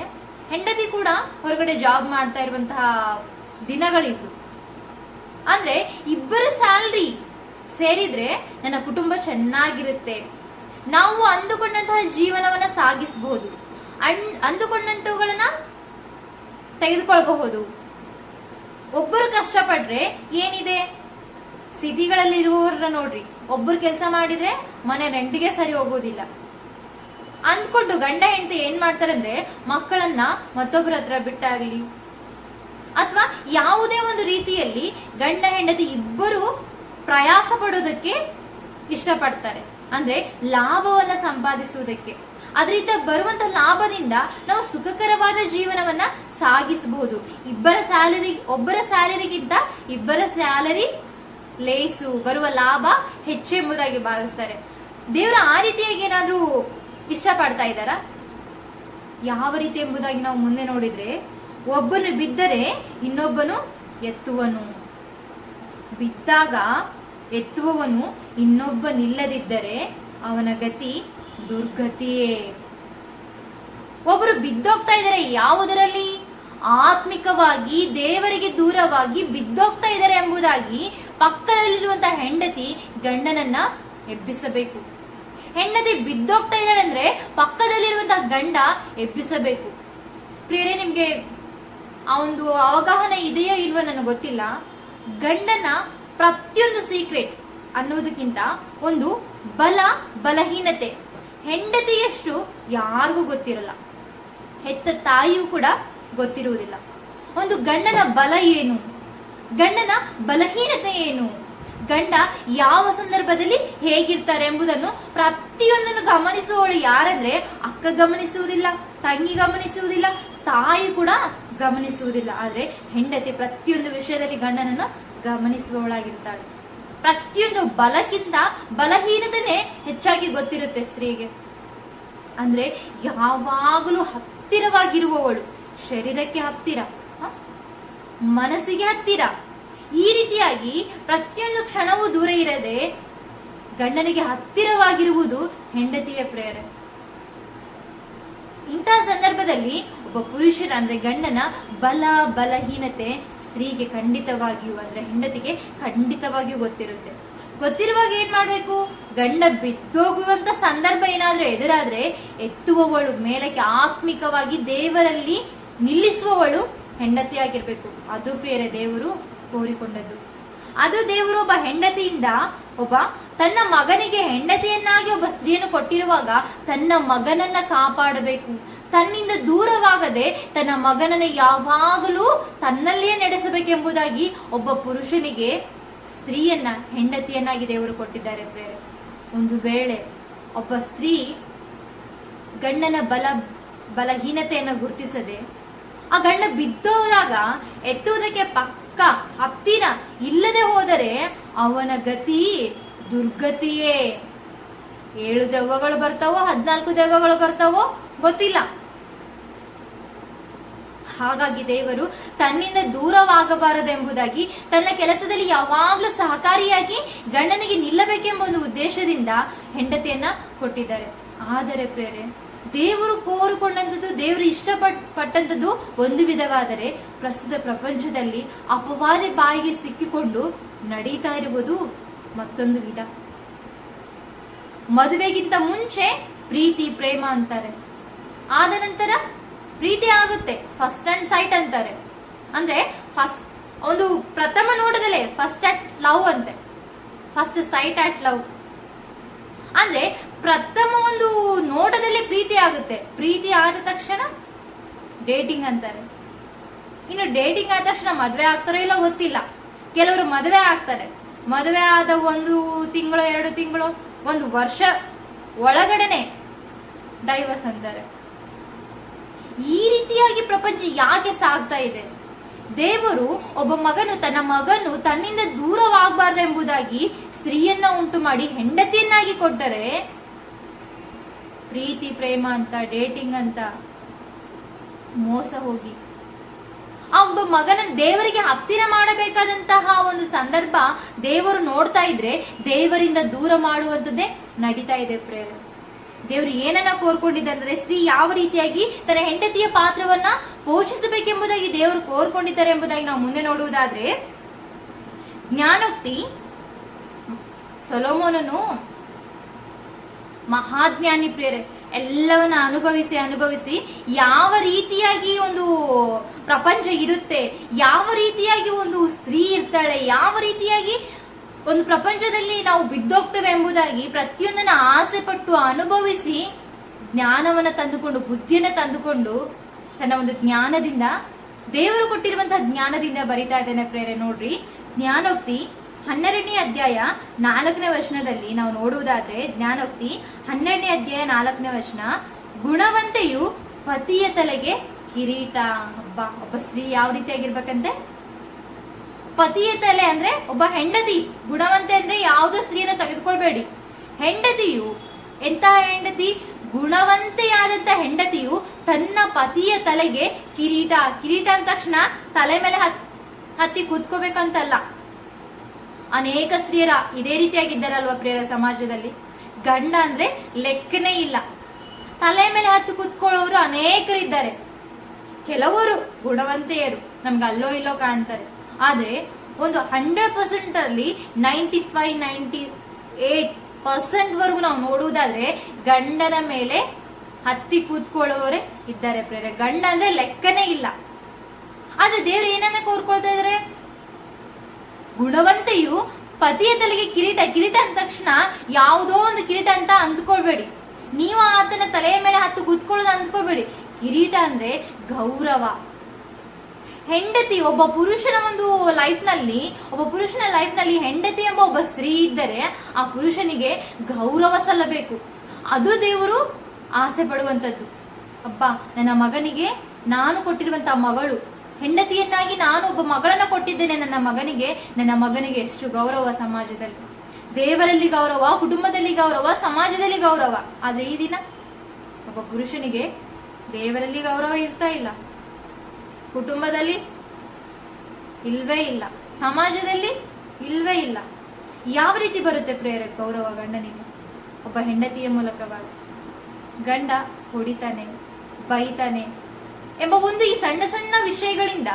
ಹೆಂಡತಿ ಕೂಡ ಹೊರಗಡೆ ಜಾಬ್ ಮಾಡ್ತಾ ಇರುವಂತಹ ದಿನಗಳಿದ್ದು ಅಂದ್ರೆ ಇಬ್ಬರ ಸ್ಯಾಲ್ರಿ ಸೇರಿದ್ರೆ ನನ್ನ ಕುಟುಂಬ ಚೆನ್ನಾಗಿರುತ್ತೆ. ನಾವು ಅಂದುಕೊಂಡಂತಹ ಜೀವನವನ್ನ ಸಾಗಿಸಬಹುದು ಅಂದುಕೊಂಡಂತವುಗಳನ್ನ ತೆಗೆದುಕೊಳ್ಬಹುದು. ಒಬ್ಬರು ಕಷ್ಟಪಟ್ರೆ ಏನಿದೆ? ಸಿಟಿಗಳಲ್ಲಿ ಇರುವವರನ್ನ ನೋಡ್ರಿ. ಒಬ್ಬರು ಕೆಲಸ ಮಾಡಿದ್ರೆ ಮನೆ ರೆಂಟಿಗೆ ಸರಿ ಹೋಗೋದಿಲ್ಲ. ಅಂದ್ಕೊಂಡು ಗಂಡ ಹೆಂಡತಿ ಏನ್ ಮಾಡ್ತಾರಂದ್ರೆ ಮಕ್ಕಳನ್ನ ಮತ್ತೊಬ್ಬರ ಹತ್ರ ಬಿಟ್ಟಾಗ್ಲಿ. ಅಥವಾ ಯಾವುದೇ ಒಂದು ರೀತಿಯಲ್ಲಿ ಗಂಡ ಹೆಂಡತಿ ಇಬ್ಬರು ಪ್ರಯಾಸ ಪಡೋದಕ್ಕೆ ಇಷ್ಟಪಡ್ತಾರೆ. ಅಂದ್ರೆ ಲಾಭವನ್ನ ಸಂಪಾದಿಸುವುದಕ್ಕೆ. ಅದರಿಂದ ಬರುವಂತ ಲಾಭದಿಂದ ನಾವು ಸುಖಕರವಾದ ಜೀವನವನ್ನ ಸಾಗಿಸಬಹುದು ಇಬ್ಬರ ಸ್ಯಾಲರಿ, ಒಬ್ಬರ ಸ್ಯಾಲರಿಗಿಂತ ಇಬ್ಬರ ಸ್ಯಾಲರಿ ಲೇಸು, ಬರುವ ಲಾಭ ಹೆಚ್ಚು ಎಂಬುದಾಗಿ ಭಾವಿಸ್ತಾರೆ. ದೇವರ ಆ ರೀತಿಯಾಗಿ ಏನಾದ್ರೂ ಇಷ್ಟಪಡ್ತಾ ಇದ್ದಾರಾ? ಯಾವ ರೀತಿ ಎಂಬುದಾಗಿ ನಾವು ಮುಂದೆ ನೋಡಿದ್ರೆ, ಒಬ್ಬನು ಬಿದ್ದರೆ ಇನ್ನೊಬ್ಬನು ಎತ್ತುವನು. ಬಿದ್ದಾಗ ಎತ್ತುವವನು ಇನ್ನೊಬ್ಬನಿಲ್ಲದಿದ್ದರೆ ಅವನ ಗತಿ ದುರ್ಗತಿಯೇ. ಒಬ್ಬರು ಬಿದ್ದೋಗ್ತಾ ಇದ್ದಾರೆ ಯಾವುದರಲ್ಲಿ? ಆತ್ಮಿಕವಾಗಿ, ದೇವರಿಗೆ ದೂರವಾಗಿ ಬಿದ್ದೋಗ್ತಾ ಇದ್ದಾರೆ ಎಂಬುದಾಗಿ ಪಕ್ಕದಲ್ಲಿರುವಂತಹ ಹೆಂಡತಿ ಗಂಡನನ್ನ ಎಬ್ಬಿಸಬೇಕು. ಹೆಂಡತಿ ಬಿದ್ದೋಗ್ತಾ ಇದ್ದಾಳೆ ಅಂದ್ರೆ ಪಕ್ಕದಲ್ಲಿರುವಂತಹ ಗಂಡ ಎಬ್ಬಿಸಬೇಕು. ಪ್ರಿಯರೇ, ನಿಮ್ಗೆ ಆ ಒಂದು ಅವಗಾಹನ ಇದೆಯೋ ಇಲ್ವೋ ನನಗೆ ಗೊತ್ತಿಲ್ಲ. ಗಂಡನ ಪ್ರತಿಯೊಂದು ಸೀಕ್ರೆಟ್ ಅನ್ನೋದಕ್ಕಿಂತ ಒಂದು ಬಲ, ಬಲಹೀನತೆ. ಹೆಂಡತಿಯಷ್ಟು ಯಾರಿಗೂ ಗೊತ್ತಿರಲ್ಲ. ಹೆತ್ತ ತಾಯಿಯೂ ಕೂಡ ಗೊತ್ತಿರುವುದಿಲ್ಲ. ಒಂದು ಗಂಡನ ಬಲ ಏನು? ಗಂಡನ ಬಲಹೀನತೆ ಏನು? ಗಂಡ ಯಾವ ಸಂದರ್ಭದಲ್ಲಿ ಹೇಗಿರ್ತಾರೆ ಎಂಬುದನ್ನು ಪ್ರತಿಯೊಂದನ್ನು ಗಮನಿಸುವವಳು ಯಾರಂದ್ರೆ ಅಕ್ಕ ಗಮನಿಸುವುದಿಲ್ಲ, ತಂಗಿ ಗಮನಿಸುವುದಿಲ್ಲ, ತಾಯಿ ಕೂಡ ಗಮನಿಸುವುದಿಲ್ಲ. ಆದ್ರೆ ಹೆಂಡತಿ ಪ್ರತಿಯೊಂದು ವಿಷಯದಲ್ಲಿ ಗಂಡನನ್ನು ಗಮನಿಸುವವಳಾಗಿರ್ತಾಳೆ. ಪ್ರತಿಯೊಂದು ಬಲಕ್ಕಿಂತ ಬಲಹೀನತೆನೇ ಹೆಚ್ಚಾಗಿ ಗೊತ್ತಿರುತ್ತೆ ಸ್ತ್ರೀಗೆ. ಅಂದ್ರೆ ಯಾವಾಗಲೂ ಹತ್ತಿರವಾಗಿರುವವಳು, ಶರೀರಕ್ಕೆ ಹತ್ತಿರ? ಮನಸ್ಸಿಗೆ ಹತ್ತಿರ ಈ ರೀತಿಯಾಗಿ ಪ್ರತಿಯೊಂದು ಕ್ಷಣವೂ ದೂರ ಇರದೆ ಗಂಡನಿಗೆ ಹತ್ತಿರವಾಗಿರುವುದು ಹೆಂಡತಿಯ ಪ್ರೇರೆ ಇಂತಹ ಸಂದರ್ಭದಲ್ಲಿ ಒಬ್ಬ ಪುರುಷನ ಅಂದ್ರೆ ಗಂಡನ ಬಲ, ಬಲಹೀನತೆ ಸ್ತ್ರೀಗೆ ಖಂಡಿತವಾಗಿಯೂ ಅಂದ್ರೆ ಹೆಂಡತಿಗೆ ಖಂಡಿತವಾಗಿಯೂ ಗೊತ್ತಿರುತ್ತೆ. ಗೊತ್ತಿರುವಾಗ ಏನ್ ಮಾಡ್ಬೇಕು? ಗಂಡ ಬಿದ್ದೋಗುವಂತ ಸಂದರ್ಭ ಏನಾದ್ರೂ ಎದುರಾದ್ರೆ ಎತ್ತುವವಳು ಮೇಲಕ್ಕೆ ಆತ್ಮಿಕವಾಗಿ ದೇವರಲ್ಲಿ ನಿಲ್ಲಿಸುವವಳು ಹೆಂಡತಿಯಾಗಿರ್ಬೇಕು. ಅದು ಪ್ರಿಯರೇ, ದೇವರು ಕೋರಿಕೊಂಡದ್ದು. ಅದು ದೇವರು ಒಬ್ಬ ಹೆಂಡತಿಯಿಂದ ಒಬ್ಬ ತನ್ನ ಮಗನಿಗೆ ಹೆಂಡತಿಯನ್ನಾಗಿ ಒಬ್ಬ ಸ್ತ್ರೀಯನ್ನು ಕೊಟ್ಟಿರುವಾಗ ತನ್ನ ಮಗನನ್ನ ಕಾಪಾಡಬೇಕು. ತನ್ನಿಂದ ದೂರವಾಗದೆ ತನ್ನ ಮಗನನ್ನ ಯಾವಾಗಲೂ ತನ್ನಲ್ಲಿಯೇ ನಡೆಸಬೇಕೆಂಬುದಾಗಿ ಒಬ್ಬ ಪುರುಷನಿಗೆ ಸ್ತ್ರೀಯನ್ನ, ಹೆಂಡತಿಯನ್ನಾಗಿ ದೇವರು ಕೊಟ್ಟಿದ್ದಾರೆ ಪ್ರೇರೆ. ಒಂದು ವೇಳೆ ಒಬ್ಬ ಸ್ತ್ರೀ ಗಂಡನ ಬಲ, ಬಲಹೀನತೆಯನ್ನು ಗುರುತಿಸದೆ ಆ ಗಂಡ ಬಿದ್ದೋದಾಗ ಎತ್ತುವುದಕ್ಕೆ ಪಕ್ಕ ಹತ್ತಿರ ಇಲ್ಲದೆ ಹೋದರೆ ಅವನ ಗತಿ ದುರ್ಗತಿಯೇ. ಏಳು ದೆವ್ವಗಳು ಬರ್ತಾವೋ, ಹದ್ನಾಲ್ಕು ದೆವ್ವಗಳು ಬರ್ತಾವೋ ಗೊತ್ತಿಲ್ಲ. ಹಾಗಾಗಿ ದೇವರು ತನ್ನಿಂದ ದೂರವಾಗಬಾರದೆಂಬುದಾಗಿ, ತನ್ನ ಕೆಲಸದಲ್ಲಿ ಯಾವಾಗಲೂ ಸಹಕಾರಿಯಾಗಿ ಗಂಡನಿಗೆ ನಿಲ್ಲಬೇಕೆಂಬ ಒಂದು ಉದ್ದೇಶದಿಂದ ಹೆಂಡತಿಯನ್ನ ಕೊಟ್ಟಿದ್ದಾರೆ. ಆದರೆ ಪ್ರೇರೆ ದೇವರು ಕೋರಿಕೊಂಡಂಥದ್ದು, ದೇವರು ಇಷ್ಟಪಟ್, ಪಟ್ಟಂಥದ್ದು ಒಂದು ವಿಧವಾದರೆ ಪ್ರಸ್ತುತ ಪ್ರಪಂಚದಲ್ಲಿ ಅಪವಾದಿ ಬಾಯಿಗೆ ಸಿಕ್ಕಿಕೊಂಡು ನಡೀತಾ ಇರುವುದು ಮತ್ತೊಂದು ವಿಧ. ಮದುವೆಗಿಂತ ಮುಂಚೆ ಪ್ರೀತಿ, ಪ್ರೇಮ ಅಂತಾರೆ. ಆದ ನಂತರ ಪ್ರೀತಿ ಆಗುತ್ತೆ ಫಸ್ಟ್ ಅಂಡ್ ಸೈಟ್ ಅಂತಾರೆ. ಅಂದ್ರೆ ಫಸ್ಟ್ ಒಂದು ಪ್ರಥಮ ನೋಡದಲ್ಲೇ ಫಸ್ಟ್ ಅಟ್ ಲವ್ ಅಂತೆ. ಫಸ್ಟ್ ಸೈಟ್ ಅಟ್ ಲವ್ ಅಂದ್ರೆ ಪ್ರಥಮ ಒಂದು ನೋಟದಲ್ಲಿ ಪ್ರೀತಿ ಆಗುತ್ತೆ. ಪ್ರೀತಿ ಆದ ತಕ್ಷಣ ಡೇಟಿಂಗ್ ಅಂತಾರೆ. ಇನ್ನು ಡೇಟಿಂಗ್ ಆದ ತಕ್ಷಣ ಮದ್ವೆ ಆಗ್ತಾರೋ ಇಲ್ಲ ಗೊತ್ತಿಲ್ಲ. ಕೆಲವರು ಮದುವೆ ಆಗ್ತಾರೆ. ಮದುವೆ ಆದ ಒಂದು ತಿಂಗಳು, ಎರಡು ತಿಂಗಳು, ಒಂದು ವರ್ಷ ಒಳಗಡೆನೆ ಡೈವರ್ಸ್ ಅಂತಾರೆ. ಈ ರೀತಿಯಾಗಿ ಪ್ರಪಂಚ ಯಾಕೆ ಸಾಗ್ತಾ ಇದೆ? ದೇವರು ಒಬ್ಬ ಮಗನು, ತನ್ನ ಮಗನು ತನ್ನಿಂದ ದೂರವಾಗಬಾರ್ದು ಎಂಬುದಾಗಿ ಸ್ತ್ರೀಯನ್ನ ಉಂಟು ಮಾಡಿ ಹೆಂಡತಿಯನ್ನಾಗಿ ಕೊಟ್ಟರೆ ಪ್ರೀತಿ, ಪ್ರೇಮ ಅಂತ ಡೇಟಿಂಗ್ ಅಂತ ಮೋಸ ಹೋಗಿ. ಆ ಒಬ್ಬ ಮಗನ ದೇವರಿಗೆ ಹತ್ತಿರ ಮಾಡಬೇಕಾದಂತಹ ಒಂದು ಸಂದರ್ಭ ದೇವರು ನೋಡ್ತಾ ಇದ್ರೆ ದೇವರಿಂದ ದೂರ ಮಾಡುವಂತದ್ದೇ ನಡೀತಾ ಇದೆ ಪ್ರೇಮ. ದೇವರು ಏನನ್ನ ಕೋರ್ಕೊಂಡಿದ್ದಾರೆ ಅಂದ್ರೆ ಸ್ತ್ರೀ ಯಾವ ರೀತಿಯಾಗಿ ತನ್ನ ಹೆಂಡತಿಯ ಪಾತ್ರವನ್ನ ಪೋಷಿಸಬೇಕೆಂಬುದಾಗಿ ದೇವರು ಕೋರ್ಕೊಂಡಿದ್ದಾರೆ ಎಂಬುದಾಗಿ ನಾವು ಮುಂದೆ ನೋಡುವುದಾದ್ರೆ, ಜ್ಞಾನೋಕ್ತಿ, ಸೊಲೋಮೋನನು ಮಹಾಜ್ಞಾನಿ ಪ್ರೇರೆ, ಎಲ್ಲವನ್ನ ಅನುಭವಿಸಿ ಅನುಭವಿಸಿ ಯಾವ ರೀತಿಯಾಗಿ ಒಂದು ಪ್ರಪಂಚ ಇರುತ್ತೆ, ಯಾವ ರೀತಿಯಾಗಿ ಒಂದು ಸ್ತ್ರೀ ಇರ್ತಾಳೆ, ಯಾವ ರೀತಿಯಾಗಿ ಒಂದು ಪ್ರಪಂಚದಲ್ಲಿ ನಾವು ಬಿದ್ದೋಗ್ತೇವೆ ಎಂಬುದಾಗಿ ಪ್ರತಿಯೊಂದನ್ನ ಆಸೆ ಪಟ್ಟು ಅನುಭವಿಸಿ ಜ್ಞಾನವನ್ನ ತಂದುಕೊಂಡು, ಬುದ್ಧಿಯನ್ನ ತಂದುಕೊಂಡು ತನ್ನ ಒಂದು ಜ್ಞಾನದಿಂದ, ದೇವರು ಕೊಟ್ಟಿರುವಂತಹ ಜ್ಞಾನದಿಂದ ಬರಿತಾ ಇದ್ದೇನೆ ಪ್ರೇರೆ, ನೋಡ್ರಿ, ಜ್ಞಾನೋಕ್ತಿ ಹನ್ನೆರಡನೇ ಅಧ್ಯಾಯ ನಾಲ್ಕನೇ ವಚನದಲ್ಲಿ ನಾವು ನೋಡುವುದಾದ್ರೆ, ಜ್ಞಾನೋಕ್ತಿ, ಹನ್ನೆರಡನೇ ಅಧ್ಯಾಯ ನಾಲ್ಕನೇ ವಚನ, ಗುಣವಂತೆಯು ಪತಿಯ ತಲೆಗೆ ಕಿರೀಟ. ಹಬ್ಬ ಒಬ್ಬ ಸ್ತ್ರೀ ಯಾವ ರೀತಿಯಾಗಿರ್ಬೇಕಂತೆ? ಪತಿಯ ತಲೆ ಅಂದ್ರೆ ಒಬ್ಬ ಹೆಂಡತಿ. ಗುಣವಂತೆ ಅಂದ್ರೆ ಯಾವುದೋ ಸ್ತ್ರೀಯನ್ನು ತೆಗೆದುಕೊಳ್ಬೇಡಿ. ಹೆಂಡತಿಯು ಎಂತಹ ಹೆಂಡತಿ? ಗುಣವಂತೆಯಾದಂತ ಹೆಂಡತಿಯು ತನ್ನ ಪತಿಯ ತಲೆಗೆ ಕಿರೀಟ. ಕಿರೀಟ ಅಂದ ತಕ್ಷಣ ತಲೆ ಮೇಲೆ ಹತ್ ಹತ್ತಿ ಕೂತ್ಕೋಬೇಕಂತಲ್ಲ. ಅನೇಕ ಸ್ತ್ರೀಯರ ಇದೇ ರೀತಿಯಾಗಿದ್ದಾರಲ್ವ ಪ್ರಿಯರ ಸಮಾಜದಲ್ಲಿ? ಗಂಡ ಅಂದ್ರೆ ಲೆಕ್ಕನೇ ಇಲ್ಲ. ತಲೆ ಮೇಲೆ ಹತ್ತು ಕೂತ್ಕೊಳ್ಳೋರು ಅನೇಕರಿದ್ದಾರೆ. ಕೆಲವರು ಗುಣವಂತೆಯರು, ನಮ್ಗೆ ಅಲ್ಲೋ ಇಲ್ಲೋ ಕಾಣ್ತಾರೆ. ಆದ್ರೆ ಒಂದು ಹಂಡ್ರೆಡ್ ಪರ್ಸೆಂಟ್ ಅಲ್ಲಿ ninety five ninety eight percent ವರೆಗೂ ನಾವು ನೋಡುವುದಾದ್ರೆ ಗಂಡನ ಮೇಲೆ ಹತ್ತಿ ಕೂತ್ಕೊಳ್ಳೋರೆ ಇದ್ದಾರೆ ಪ್ರೇರೆ ಗಂಡ ಅಂದ್ರೆ ಲೆಕ್ಕನೇ ಇಲ್ಲ. ಆದ್ರೆ ದೇವ್ರು ಏನನ್ನ ಕೋರ್ಕೊಳ್ತಾ ಇದಾರೆ? ಗುಣವಂತೆಯು ಪತಿಯ ತಲೆಗೆ ಕಿರೀಟ ಕಿರೀಟ ಅಂದ ತಕ್ಷಣ ಯಾವುದೋ ಒಂದು ಕಿರೀಟ ಅಂತ ಅಂದ್ಕೊಳ್ಬೇಡಿ. ನೀವು ಆತನ ತಲೆಯ ಮೇಲೆ ಹತ್ತು ಕೂತ್ಕೊಳ್ಳೋದು ಅಂದ್ಕೋಬೇಡಿ ಕಿರೀಟ ಅಂದ್ರೆ ಗೌರವ. ಹೆಂಡತಿ, ಒಬ್ಬ ಪುರುಷನ ಒಂದು ಲೈಫ್ನಲ್ಲಿ, ಒಬ್ಬ ಪುರುಷನ ಲೈಫ್ನಲ್ಲಿ ಹೆಂಡತಿ ಎಂಬ ಒಬ್ಬ ಸ್ತ್ರೀ ಇದ್ದರೆ ಆ ಪುರುಷನಿಗೆ ಗೌರವ ಸಲ್ಲಬೇಕು. ಅದು ದೇವರು ಆಸೆ ಪಡುವಂತದ್ದು ಅಬ್ಬ, ನನ್ನ ಮಗನಿಗೆ ನಾನು ಕೊಟ್ಟಿರುವಂತ ಮಗಳು ಹೆಂಡತಿಯನ್ನಾಗಿ ನಾನು ಒಬ್ಬ ಮಗಳನ್ನ ಕೊಟ್ಟಿದ್ದೇನೆ ನನ್ನ ಮಗನಿಗೆ. ನನ್ನ ಮಗನಿಗೆ ಎಷ್ಟು ಗೌರವ ಸಮಾಜದಲ್ಲಿ. ದೇವರಲ್ಲಿ ಗೌರವ, ಕುಟುಂಬದಲ್ಲಿ ಗೌರವ, ಸಮಾಜದಲ್ಲಿ ಗೌರವ. ಆದ್ರೆ ಈ ದಿನ ಒಬ್ಬ ಪುರುಷನಿಗೆ ದೇವರಲ್ಲಿ ಗೌರವ ಇರ್ತಾ ಇಲ್ಲ. ಕುಟುಂಬದಲ್ಲಿ ಇಲ್ವೇ ಇಲ್ಲ. ಸಮಾಜದಲ್ಲಿ ಇಲ್ವೇ ಇಲ್ಲ. ಯಾವ ರೀತಿ ಬರುತ್ತೆ ಪ್ರೇರಕ ಗೌರವ ಗಂಡನಿಗೆ? ಒಬ್ಬ ಹೆಂಡತಿಯ ಮೂಲಕವಾಗಿ. ಗಂಡ ಹೊಡಿತಾನೆ, ಬೈತಾನೆ ಎಂಬ ಒಂದು ಈ ಸಣ್ಣ ಸಣ್ಣ ವಿಷಯಗಳಿಂದ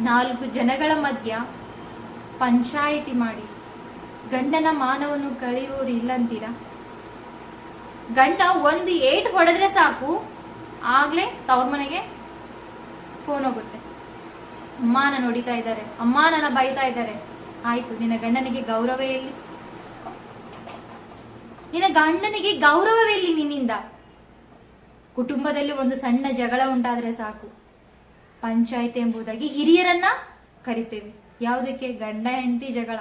ನಾಲ್ಕು ಜನಗಳ ಮಧ್ಯ ಪಂಚಾಯಿತಿ ಮಾಡಿ ಗಂಡನ ಮಾನವನ್ನು ಕಳೆಯುವವರು ಇಲ್ಲಂತೀರಾ? ಗಂಡ ಒಂದು ಏಟ್ ಹೊಡೆದ್ರೆ ಸಾಕು, ಆಗ್ಲೇ ತವ್ರ ಮನೆಗೆ ಫೋನ್ ಹೋಗುತ್ತೆ. ಅಮ್ಮನ ನನ್ನ ಹೊಡಿತಾ ಇದ್ದಾರೆ ಅಮ್ಮನನ ಬೈತಾ ಇದ್ದಾರೆ. ಆಯ್ತು, ನಿನ್ನ ಗಂಡನಿಗೆ ಗೌರವ ಎಲ್ಲಿ? ನಿನ್ನ ಗಂಡನಿಗೆ ಗೌರವವೆಲ್ಲಿ ನಿನ್ನಿಂದ? ಕುಟುಂಬದಲ್ಲಿ ಒಂದು ಸಣ್ಣ ಜಗಳ ಉಂಟಾದ್ರೆ ಸಾಕು. ಪಂಚಾಯತ್ ಎಂಬುದಾಗಿ ಹಿರಿಯರನ್ನ ಕರಿತೇವೆ. ಯಾವುದಕ್ಕೆ? ಗಂಡ, ಹೆಂಡತಿ ಜಗಳ.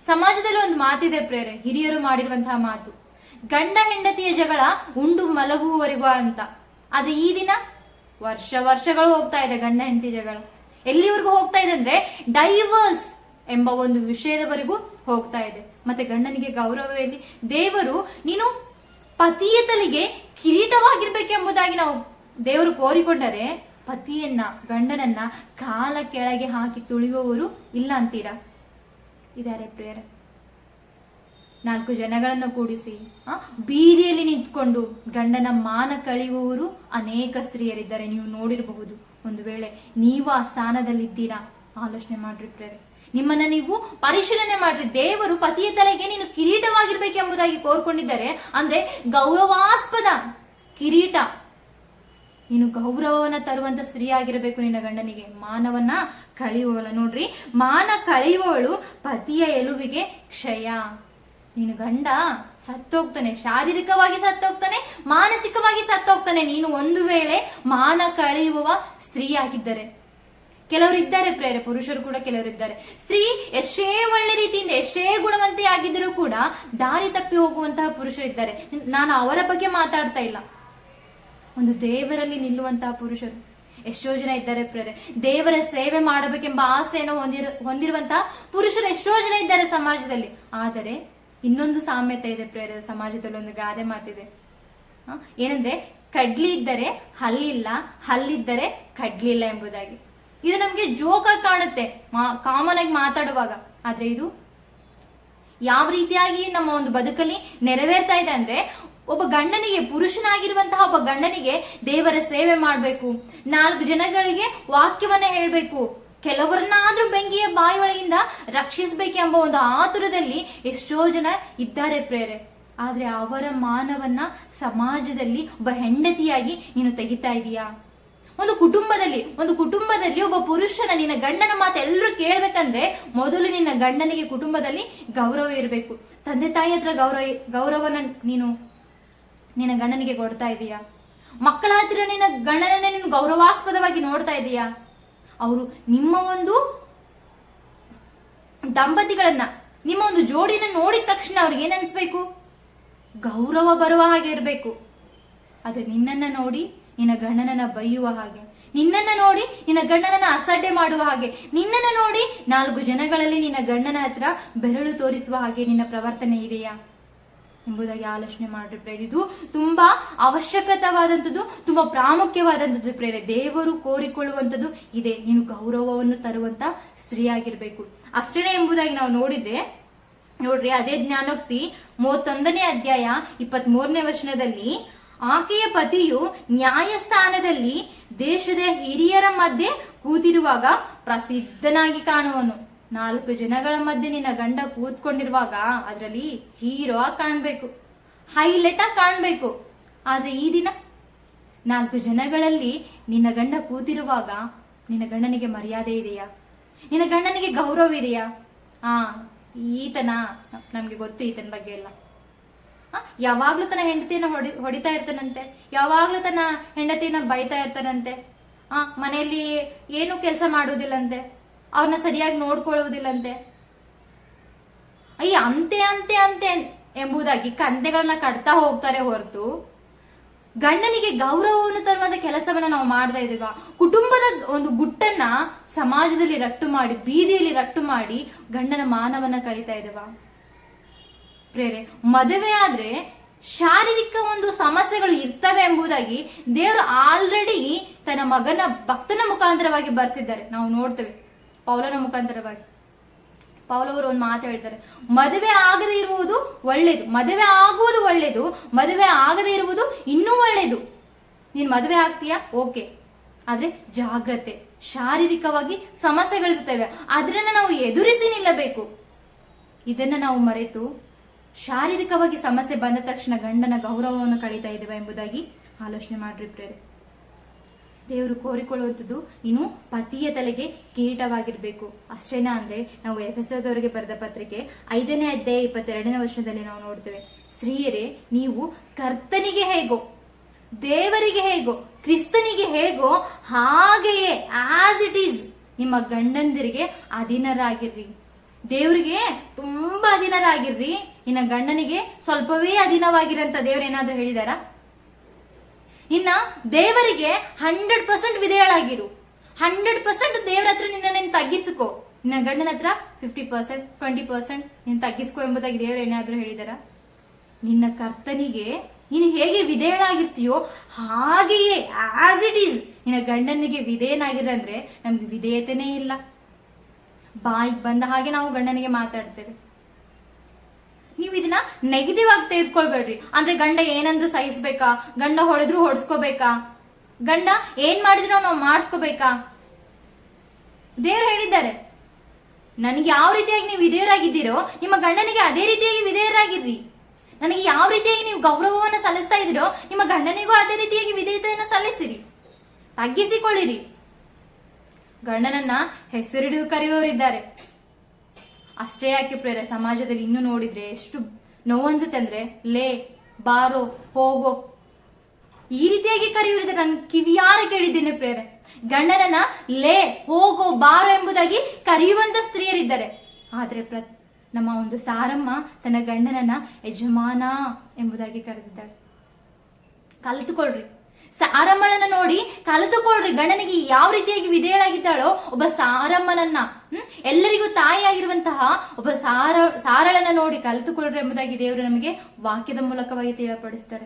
ಸಮಾಜದಲ್ಲಿ ಒಂದು ಮಾತಿದೆ ಪ್ರೇರೆ, ಹಿರಿಯರು ಮಾಡಿರುವಂತಹ ಮಾತು. ಗಂಡ, ಹೆಂಡತಿಯ ಜಗಳ ಉಂಡು ಮಲಗುವವರೆಗೂ ಅಂತ. ಆದ್ರೆ ಈ ದಿನ ವರ್ಷ ವರ್ಷಗಳು ಹೋಗ್ತಾ ಇದೆ ಗಂಡ, ಹೆಂಡತಿ ಜಗಳ. ಎಲ್ಲಿವರೆಗೂ ಹೋಗ್ತಾ ಇದೆ ಅಂದ್ರೆ ಡೈವರ್ಸ್ ಎಂಬ ಒಂದು ವಿಷಯದವರೆಗೂ ಹೋಗ್ತಾ ಇದೆ. ಮತ್ತೆ ಗಂಡನಿಗೆ ಗೌರವ ಗೌರವದಲ್ಲಿ ದೇವರು ನೀನು ಪತಿಯ ತಲೆಗೆ ಕಿರೀಟವಾಗಿರ್ಬೇಕೆಂಬುದಾಗಿ ನಾವು ದೇವರು ಕೋರಿಕೊಂಡರೆ ಪತಿಯನ್ನ, ಗಂಡನನ್ನ ಕಾಲ ಕೆಳಗೆ ಹಾಕಿ ತುಳಿಯುವವರು ಇಲ್ಲ ಅಂತೀರಾ? ಇದಾರೆ ಪ್ರೇಯರ್ ನಾಲ್ಕು ಜನಗಳನ್ನು ಕೂಡಿಸಿ ಬೀದಿಯಲ್ಲಿ ನಿಂತ್ಕೊಂಡು ಗಂಡನ ಮಾನ ಕಳೆಯುವವರು ಅನೇಕ ಸ್ತ್ರೀಯರಿದ್ದಾರೆ. ನೀವು ನೋಡಿರಬಹುದು. ಒಂದು ವೇಳೆ ನೀವು ಆ ಸ್ಥಾನದಲ್ಲಿದ್ದೀರಾ? ಆಲೋಚನೆ ಮಾಡ್ರಿ ಪ್ರೇರೆ ನಿಮ್ಮನ್ನ ನೀವು ಪರಿಶೀಲನೆ ಮಾಡ್ರಿ. ದೇವರು ಪತಿಯ ತಲೆಗೆ ನೀನು ಕಿರೀಟವಾಗಿರ್ಬೇಕೆಂಬುದಾಗಿ ಕೋರ್ಕೊಂಡಿದ್ದಾರೆ. ಅಂದ್ರೆ ಗೌರವಾಸ್ಪದ ಕಿರೀಟ. ನೀನು ಗೌರವವನ್ನ ತರುವಂತ ಸ್ತ್ರೀ ಆಗಿರಬೇಕು ನಿನ್ನ ಗಂಡನಿಗೆ. ಮಾನವನ್ನ ಕಳೆಯುವವಳ. ನೋಡ್ರಿ, ಮಾನ ಕಳೆಯುವವಳು ಪತಿಯ ಎಲುವಿಗೆ ಕ್ಷಯ. ನೀನು ಗಂಡ, ಸತ್ತೋಗ್ತಾನೆ. ಶಾರೀರಿಕವಾಗಿ ಸತ್ತೋಗ್ತಾನೆ, ಮಾನಸಿಕವಾಗಿ ಸತ್ತೋಗ್ತಾನೆ. ನೀನು ಒಂದು ವೇಳೆ ಮಾನ ಕಳೆಯುವ ಸ್ತ್ರೀ ಆಗಿದ್ದರೆ ಕೆಲವರು ಇದ್ದಾರೆ ಪ್ರೇರೆ, ಪುರುಷರು ಕೂಡ ಕೆಲವರು ಇದ್ದಾರೆ ಸ್ತ್ರೀ ಎಷ್ಟೇ ಒಳ್ಳೆ ರೀತಿಯಿಂದ, ಎಷ್ಟೇ ಗುಣವಂತೆ ಆಗಿದ್ರು ಕೂಡ ದಾರಿ ತಪ್ಪಿ ಹೋಗುವಂತಹ ಪುರುಷರು ಇದ್ದಾರೆ. ನಾನು ಅವರ ಬಗ್ಗೆ ಮಾತಾಡ್ತಾ ಇಲ್ಲ. ಒಂದು ದೇವರಲ್ಲಿ ನಿಲ್ಲುವಂತಹ ಪುರುಷರು ಎಷ್ಟೋ ಜನ ಇದ್ದಾರೆ ಪ್ರೇರೆ. ದೇವರ ಸೇವೆ ಮಾಡಬೇಕೆಂಬ ಆಸೆಯನ್ನು ಹೊಂದಿರ, ಹೊಂದಿರುವಂತಹ ಪುರುಷರು ಎಷ್ಟೋ ಜನ ಇದ್ದಾರೆ ಸಮಾಜದಲ್ಲಿ. ಆದರೆ ಇನ್ನೊಂದು ಸಾಮ್ಯತೆ ಇದೆ ಪ್ರೇರೆ, ಸಮಾಜದಲ್ಲಿ ಒಂದು ಗಾದೆ ಮಾತಿದೆ? ಏನಂದ್ರೆ ಕಡ್ಲಿ ಇದ್ದರೆ ಹಲ್ಲಿಲ್ಲ, ಹಲ್ಲಿದ್ದರೆ ಕಡ್ಲಿಲ್ಲ ಎಂಬುದಾಗಿ. ಇದು ನಮ್ಗೆ ಜೋಕಾಗಿ ಕಾಣುತ್ತೆ. ಕಾಮನ್ ಆಗಿ ಮಾತಾಡುವಾಗ. ಆದ್ರೆ ಇದು ಯಾವ ರೀತಿಯಾಗಿ ನಮ್ಮ ಒಂದು ಬದುಕಲ್ಲಿ ನೆರವೇರ್ತಾ ಇದೆ ಅಂದ್ರೆ ಒಬ್ಬ ಗಂಡನಿಗೆ, ಪುರುಷನಾಗಿರುವಂತಹ ಒಬ್ಬ ಗಂಡನಿಗೆ ದೇವರ ಸೇವೆ ಮಾಡಬೇಕು. ನಾಲ್ಕು ಜನಗಳಿಗೆ ವಾಕ್ಯವನ್ನ ಹೇಳ್ಬೇಕು. ಕೆಲವರನ್ನಾದ್ರೂ ಬೆಂಕಿಯ ಬಾಯಿ ಒಳಗಿಂದ ರಕ್ಷಿಸಬೇಕೆಂಬ ಒಂದು ಆತುರದಲ್ಲಿ ಎಷ್ಟೋ ಜನ ಇದ್ದಾರೆ ಪ್ರೇರೆ. ಆದ್ರೆ ಅವರ ಮಾನವನ್ನ ಸಮಾಜದಲ್ಲಿ ಒಬ್ಬ ಹೆಂಡತಿಯಾಗಿ ನೀನು ತೆಗಿತಾ ಇದೀಯಾ? ಒಂದು ಕುಟುಂಬದಲ್ಲಿ ಒಂದು ಕುಟುಂಬದಲ್ಲಿ ಒಬ್ಬ ಪುರುಷನ ನಿನ್ನ ಗಂಡನ ಮಾತು ಎಲ್ಲರೂ ಕೇಳ್ಬೇಕಂದ್ರೆ ಮೊದಲು ನಿನ್ನ ಗಂಡನಿಗೆ ಕುಟುಂಬದಲ್ಲಿ ಗೌರವ ಇರಬೇಕು. ತಂದೆ ತಾಯಿ ಹತ್ರ ಗೌರವ ಗೌರವನ ನೀನು ನಿನ್ನ ಗಂಡನಿಗೆ ಕೊಡ್ತಾ ಇದೀಯಾ? ಮಕ್ಕಳ ಹತ್ರ ನಿನ್ನ ಗಂಡನನ್ನೇ ನೀನು ಗೌರವಾಸ್ಪದವಾಗಿ ನೋಡ್ತಾ ಇದೀಯಾ? ಅವರು ನಿಮ್ಮ ಒಂದು ದಂಪತಿಗಳನ್ನ, ನಿಮ್ಮ ಒಂದು ಜೋಡಿನ ನೋಡಿದ ತಕ್ಷಣ ಅವ್ರಿಗೆ ಏನ್ ಅನ್ಸ್ಬೇಕು? ಗೌರವ ಬರುವ ಹಾಗೆ ಇರಬೇಕು. ಆದ್ರೆ ನಿನ್ನನ್ನ ನೋಡಿ ನಿನ್ನ ಗಂಡನನ್ನ ಬೈಯುವ ಹಾಗೆ. ನಿನ್ನನ್ನ ನೋಡಿ ನಿನ್ನ ಗಂಡನನ್ನ ಅಸಡ್ಡೆ ಮಾಡುವ ಹಾಗೆ. ನಿನ್ನನ್ನ ನೋಡಿ ನಾಲ್ಕು ಜನಗಳಲ್ಲಿ ನಿನ್ನ ಗಂಡನ ಹತ್ರ ಬೆರಳು ತೋರಿಸುವ ಹಾಗೆ ನಿನ್ನ ಪ್ರವರ್ತನೆ ಇದೆಯಾ? ಎಂಬುದಾಗಿ ಆಲೋಚನೆ ಮಾಡ್ರಿ ಪ್ರೇರ ಇದು ತುಂಬಾ ಅವಶ್ಯಕತವಾದಂಥದ್ದು, ತುಂಬಾ ಪ್ರಾಮುಖ್ಯವಾದಂಥದ್ದು ಪ್ರೇರೆ ದೇವರು ಕೋರಿಕೊಳ್ಳುವಂಥದ್ದು ಇದೆ. ನೀನು ಗೌರವವನ್ನು ತರುವಂತ ಸ್ತ್ರೀ ಆಗಿರ್ಬೇಕು ಅಷ್ಟೇ ಎಂಬುದಾಗಿ ನಾವು ನೋಡಿದ್ರೆ, ನೋಡ್ರಿ, ಅದೇ ಜ್ಞಾನೋಕ್ತಿ ಮೂವತ್ತೊಂದನೇ ಅಧ್ಯಾಯ ಇಪ್ಪತ್ತ್ ಮೂರನೇ ವಚನದಲ್ಲಿ ಆಕೆಯ ಪತಿಯು ನ್ಯಾಯಸ್ಥಾನದಲ್ಲಿ ದೇಶದ ಹಿರಿಯರ ಮಧ್ಯೆ ಕೂತಿರುವಾಗ ಪ್ರಸಿದ್ಧನಾಗಿ ಕಾಣುವನು. ನಾಲ್ಕು ಜನಗಳ ಮಧ್ಯೆ ನಿನ್ನ ಗಂಡ ಕೂತ್ಕೊಂಡಿರುವಾಗ ಅದರಲ್ಲಿ ಹೀರೋ ಕಾಣ್ಬೇಕು. ಹೈಲೈಟ್ ಆಗಿ ಕಾಣ್ಬೇಕು. ಆದ್ರೆ ಈ ದಿನ ನಾಲ್ಕು ಜನಗಳಲ್ಲಿ ನಿನ್ನ ಗಂಡ ಕೂತಿರುವಾಗ ನಿನ್ನ ಗಂಡನಿಗೆ ಮರ್ಯಾದೆ ಇದೆಯಾ? ನಿನ್ನ ಗಂಡನಿಗೆ ಗೌರವ ಇದೆಯಾ? ಆ, ಈತನ, ನಮ್ಗೆ ಗೊತ್ತು ಈತನ ಬಗ್ಗೆ ಎಲ್ಲ. ಯಾವಾಗ್ಲೂ ತನ್ನ ಹೆಂಡತಿನ ಹೊಡಿ, ಹೊಡಿತಾ ಇರ್ತಾನಂತೆ. ಯಾವಾಗ್ಲೂ ತನ್ನ ಹೆಂಡತಿನ ಬೈತಾ ಇರ್ತಾನಂತೆ. ಆ ಮನೆಯಲ್ಲಿ ಏನು ಕೆಲಸ ಮಾಡುವುದಿಲ್ಲಂತೆ. ಅವ್ರನ್ನ ಸರಿಯಾಗಿ ನೋಡ್ಕೊಳ್ಳುವುದಿಲ್ಲಂತೆ. ಅಯ್ಯ ಅಂತೆ ಅಂತೆ ಅಂತೆ ಎಂಬುದಾಗಿ ಕಂದೆಗಳನ್ನ ಕಟ್ತಾ ಹೋಗ್ತಾರೆ ಹೊರತು ಗಂಡನಿಗೆ ಗೌರವವನ್ನು ತರುವಂತ ಕೆಲಸವನ್ನ ನಾವು ಮಾಡ್ತಾ ಇದ್ದೀವ. ಕುಟುಂಬದ ಒಂದು ಗುಟ್ಟನ್ನ ಸಮಾಜದಲ್ಲಿ ರಟ್ಟು ಮಾಡಿ, ಬೀದಿಯಲ್ಲಿ ರಟ್ಟು ಮಾಡಿ ಗಂಡನ ಮಾನವನ್ನ ಕಳೀತಾ ಇದ್ದೇವ. ಪ್ರೇರೆ, ಮದುವೆ ಆದ್ರೆ ಶಾರೀರಿಕ ಒಂದು ಸಮಸ್ಯೆಗಳು ಇರ್ತವೆ ಎಂಬುದಾಗಿ ದೇವರು ಆಲ್ರೆಡಿ ತನ್ನ ಮಗನ ಭಕ್ತನ ಮುಖಾಂತರವಾಗಿ ಬರ್ಸಿದ್ದಾರೆ. ನಾವು ನೋಡ್ತೇವೆ ಪೌಲನ ಮುಖಾಂತರವಾಗಿ. ಪೌಲವರು ಒಂದು ಮಾತು ಹೇಳ್ತಾರೆ, ಮದುವೆ ಆಗದೆ ಇರುವುದು ಒಳ್ಳೇದು, ಮದುವೆ ಆಗುವುದು ಒಳ್ಳೇದು, ಮದುವೆ ಆಗದೆ ಇರುವುದು ಇನ್ನೂ ಒಳ್ಳೇದು. ನೀನ್ ಮದುವೆ ಆಗ್ತೀಯಾ? ಓಕೆ. ಆದ್ರೆ ಜಾಗ್ರತೆ, ಶಾರೀರಿಕವಾಗಿ ಸಮಸ್ಯೆಗಳಿರ್ತವೆ ಅದನ್ನ ನಾವು ಎದುರಿಸಿ ನಿಲ್ಲಬೇಕು. ಇದನ್ನ ನಾವು ಮರೆತು ಶಾರೀರಿಕವಾಗಿ ಸಮಸ್ಯೆ ಬಂದ ತಕ್ಷಣ ಗಂಡನ ಗೌರವವನ್ನು ಕಳೀತಾ ಇದ್ದೇವೆ ಎಂಬುದಾಗಿ ಆಲೋಚನೆ ಮಾಡ್ರಿ ಪ್ರೇರೆ ದೇವರು ಕೋರಿಕೊಳ್ಳುವಂಥದ್ದು ಇನ್ನು ಪತಿಯ ತಲೆಗೆ ಕಿರೀಟವಾಗಿರ್ಬೇಕು. ಅಷ್ಟೇನಾ ಅಂದ್ರೆ ನಾವು ಎಫ್ ಎಸ್ ಎದವರೆಗೆ ಬರೆದ ಪತ್ರಿಕೆ ಐದನೇ ಅಧ್ಯಾಯ ಇಪ್ಪತ್ತೆರಡನೇ ವರ್ಷದಲ್ಲಿ ನಾವು ನೋಡ್ತೇವೆ. ಸ್ತ್ರೀಯರೇ, ನೀವು ಕರ್ತನಿಗೆ ಹೇಗೋ, ದೇವರಿಗೆ ಹೇಗೋ, ಕ್ರಿಸ್ತನಿಗೆ ಹೇಗೋ ಹಾಗೆಯೇ ಆಸ್ ಇಟ್ ಈಸ್ ನಿಮ್ಮ ಗಂಡಂದಿರಿಗೆ ಅಧೀನರಾಗಿರ್ರಿ. ದೇವರಿಗೆ ತುಂಬಾ ಅಧೀನರಾಗಿರ್ರಿ. ಇನ್ನ ಗಂಡನಿಗೆ ಸ್ವಲ್ಪವೇ ಅಧೀನವಾಗಿರಂತ ದೇವ್ರೇನಾದ್ರೂ ಹೇಳಿದಾರ? ಇನ್ನ ದೇವರಿಗೆ ಹಂಡ್ರೆಡ್ ಪರ್ಸೆಂಟ್ ವಿಧೇಯಳಾಗಿರು. ಹಂಡ್ರೆಡ್ ಪರ್ಸೆಂಟ್ ದೇವ್ರ ಹತ್ರ ನಿನ್ನ ನೀನ್ ತಗ್ಗಿಸಿಕೋ. ನಿನ್ನ ಗಂಡನ ಹತ್ರ ಫಿಫ್ಟಿ ಪರ್ಸೆಂಟ್ ಟ್ವೆಂಟಿ ಪರ್ಸೆಂಟ್ ನೀನ್ ತಗ್ಗಿಸ್ಕೋ ಎಂಬುದಾಗಿ ದೇವ್ರು ಏನಾದ್ರೂ ಹೇಳಿದಾರ? ನಿನ್ನ ಕರ್ತನಿಗೆ ನೀನು ಹೇಗೆ ವಿಧೇಯಳಾಗಿರ್ತೀಯೋ ಹಾಗೆಯೇ ಆಸ್ ಇಟ್ ಈಸ್ ನಿನ್ನ ಗಂಡನಿಗೆ ವಿಧೇಯನಾಗಿರಂದ್ರೆ ನಮ್ಗೆ ವಿಧೇಯತೆನೇ ಇಲ್ಲ. ಬಾಯಿಗೆ ಬಂದ ಹಾಗೆ ನಾವು ಗಂಡನಿಗೆ ಮಾತಾಡ್ತೇವೆ. ನೀವು ಇದನ್ನ ನೆಗೆಟಿವ್ ಆಗಿ ತೆಗೆದುಕೊಳ್ಬೇಡ್ರಿ. ಅಂದ್ರೆ ಗಂಡ ಏನಂದ್ರೂ ಸಹಿಸ್ಬೇಕಾ? ಗಂಡ ಹೊಡೆದ್ರು ಹೊಡ್ಸ್ಕೋಬೇಕಾ? ಗಂಡ ಏನ್ ಮಾಡಿದ್ರು ನಾವು ಮಾಡಿಸ್ಕೋಬೇಕಾ? ದೇವ್ರು ಹೇಳಿದ್ದಾರೆ. ನನಗೆ ಯಾವ ರೀತಿಯಾಗಿ ನೀವು ವಿಧೇಯರಾಗಿದ್ದೀರೋ, ನಿಮ್ಮ ಗಂಡನಿಗೆ ಅದೇ ರೀತಿಯಾಗಿ ವಿಧೇಯರಾಗಿರ್ರಿ. ನನಗೆ ಯಾವ ರೀತಿಯಾಗಿ ನೀವು ಗೌರವವನ್ನು ಸಲ್ಲಿಸ್ತಾ ಇದ್ದೀರೋ, ನಿಮ್ಮ ಗಂಡನಿಗೂ ಅದೇ ರೀತಿಯಾಗಿ ವಿಧೇಯತೆಯನ್ನು ಸಲ್ಲಿಸಿರಿ. ತಗ್ಗಿಸಿಕೊಳ್ಳಿರಿ. ಗಂಡನನ್ನ ಹೆಸರಿಡಿದು ಕರೆಯುವವರಿದ್ದಾರೆ. ಅಷ್ಟೇ ಯಾಕೆ ಪ್ರೇರೆ ಸಮಾಜದಲ್ಲಿ ಇನ್ನು ನೋಡಿದ್ರೆ ಎಷ್ಟು ನೋವನ್ಸುತ್ತೆ ಅಂದ್ರೆ, ಲೇ, ಬಾರೋ ಹೋಗೋ ಈ ರೀತಿಯಾಗಿ ಕರೆಯುವರಿದ್ರೆ ನಾನು ಕಿವಿಯಾರ ಕೇಳಿದ್ದೇನೆ ಪ್ರೇರೆ ಗಂಡನನ್ನ ಲೇ, ಹೋಗೋ, ಬಾರೋ ಎಂಬುದಾಗಿ ಕರೆಯುವಂತ ಸ್ತ್ರೀಯರಿದ್ದಾರೆ. ಆದ್ರೆ ಪ್ರ, ನಮ್ಮ ಒಂದು ಸಾರಮ್ಮ ತನ್ನ ಗಂಡನನ್ನ ಯಜಮಾನ ಎಂಬುದಾಗಿ ಕರೆದಿದ್ದಾಳೆ. ಕಲಿತುಕೊಳ್ರಿ. ಸಾರಮ್ಮಳನ್ನ ನೋಡಿ ಕಲಿತುಕೊಳ್ರಿ. ಗಣನಿಗೆ ಯಾವ ರೀತಿಯಾಗಿ ವಿಧೇಯಳಾಗಿದ್ದಾಳೋ ಒಬ್ಬ ಸಾರಮ್ಮನನ್ನ, ಹ್ಮ್? ಎಲ್ಲರಿಗೂ ತಾಯಿಯಾಗಿರುವಂತಹ ಒಬ್ಬ ಸಾರ, ಸಾರಳನ್ನ ನೋಡಿ ಕಲಿತುಕೊಳ್ರಿ ಎಂಬುದಾಗಿ ದೇವರು ನಮಗೆ ವಾಕ್ಯದ ಮೂಲಕವಾಗಿ ತಿಳಿಯಪಡಿಸ್ತಾರೆ.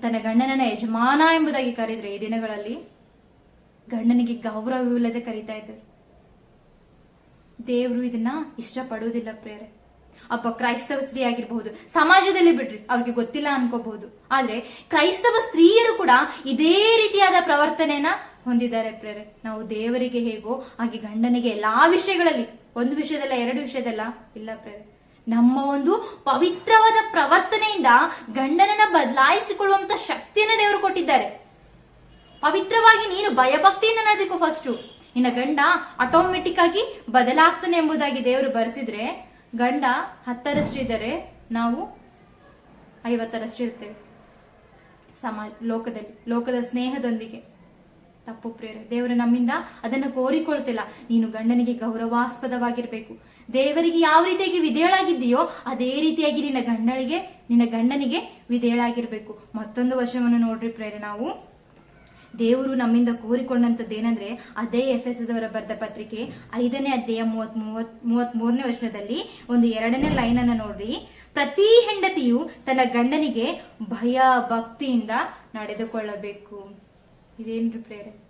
ತನ್ನ ಗಂಡನನ್ನ ಯಜಮಾನ ಎಂಬುದಾಗಿ ಕರೆದ್ರೆ ಈ ದಿನಗಳಲ್ಲಿ ಗಂಡನಿಗೆ ಗೌರವವಿಲ್ಲದೆ ಕರೀತಾ ಇದ್ದಾರೆ. ದೇವರು ಇದನ್ನ ಇಷ್ಟಪಡುವುದಿಲ್ಲ ಪ್ರೇರೆ. ಅಪ್ಪ ಕ್ರೈಸ್ತವ ಸ್ತ್ರೀ ಆಗಿರ್ಬಹುದು. ಸಮಾಜದಲ್ಲಿ ಬಿಡ್ರಿ, ಅವ್ರಿಗೆ ಗೊತ್ತಿಲ್ಲ ಅನ್ಕೋಬಹುದು. ಆದ್ರೆ ಕ್ರೈಸ್ತವ ಸ್ತ್ರೀಯರು ಕೂಡ ಇದೇ ರೀತಿಯಾದ ಪ್ರವರ್ತನೆನ ಹೊಂದಿದ್ದಾರೆ ಪ್ರೇರೆ. ನಾವು ದೇವರಿಗೆ ಹೇಗೋ ಹಾಗೆ ಗಂಡನಿಗೆ ಎಲ್ಲಾ ವಿಷಯಗಳಲ್ಲಿ, ಒಂದು ವಿಷಯದಲ್ಲ, ಎರಡು ವಿಷಯದಲ್ಲ, ಇಲ್ಲ ಪ್ರೇರೆ. ನಮ್ಮ ಒಂದು ಪವಿತ್ರವಾದ ಪ್ರವರ್ತನೆಯಿಂದ ಗಂಡನನ್ನ ಬದಲಾಯಿಸಿಕೊಳ್ಳುವಂತ ಶಕ್ತಿಯನ್ನ ದೇವರು ಕೊಟ್ಟಿದ್ದಾರೆ. ಪವಿತ್ರವಾಗಿ ನೀನು ಭಯಭಕ್ತಿಯಿಂದ ನಡೆದಿಕೋ ಫಸ್ಟ್ ನಿನ್ನ ಗಂಡ ಆಟೋಮೆಟಿಕ್ ಆಗಿ ಬದಲಾಗ್ತಾನೆ ಎಂಬುದಾಗಿ ದೇವರು ಬರೆಸಿದ್ರೆ, ಗಂಡ ಹತ್ತರಷ್ಟಿದ್ದರೆ ನಾವು ಐವತ್ತರಷ್ಟಿರ್ತೇವೆ ಸಮಾಜ ಲೋಕದಲ್ಲಿ, ಲೋಕದ ಸ್ನೇಹದೊಂದಿಗೆ. ತಪ್ಪು ಪ್ರೇರೆ ದೇವರು ನಮ್ಮಿಂದ ಅದನ್ನು ಕೋರಿಕೊಳ್ತಿಲ್ಲ. ನೀನು ಗಂಡನಿಗೆ ಗೌರವಾಸ್ಪದವಾಗಿರ್ಬೇಕು. ದೇವರಿಗೆ ಯಾವ ರೀತಿಯಾಗಿ ವಿಧೇಯಳಾಗಿದ್ದೀಯೋ, ಅದೇ ರೀತಿಯಾಗಿ ನಿನ್ನ ಗಂಡನಿಗೆ ನಿನ್ನ ಗಂಡನಿಗೆ ವಿಧೇಯಳಾಗಿರ್ಬೇಕು. ಮತ್ತೊಂದು ವರ್ಷವನ್ನು ನೋಡ್ರಿ ಪ್ರೇರೆ ನಾವು. ದೇವರು ನಮ್ಮಿಂದ ಕೋರಿಕೊಂಡಂತದ್ದೇನೆಂದ್ರೆ ಅದೇ ಎಫ್ ಎಸ್ ದವರ ಬರೆದ ಪತ್ರಿಕೆ ಐದನೇ ಅಧ್ಯಾಯ ಮೂವತ್ ಮೂವತ್ ಮೂವತ್ ಮೂರನೇ ವರ್ಷದಲ್ಲಿ ಒಂದು ಎರಡನೇ ಲೈನ್ ಅನ್ನ ನೋಡ್ರಿ. ಪ್ರತಿ ಹೆಂಡತಿಯು ತನ್ನ ಗಂಡನಿಗೆ ಭಯ, ಭಕ್ತಿಯಿಂದ ನಡೆದುಕೊಳ್ಳಬೇಕು. ಇದೇನ್ರಿ ಪ್ರೇರೆ?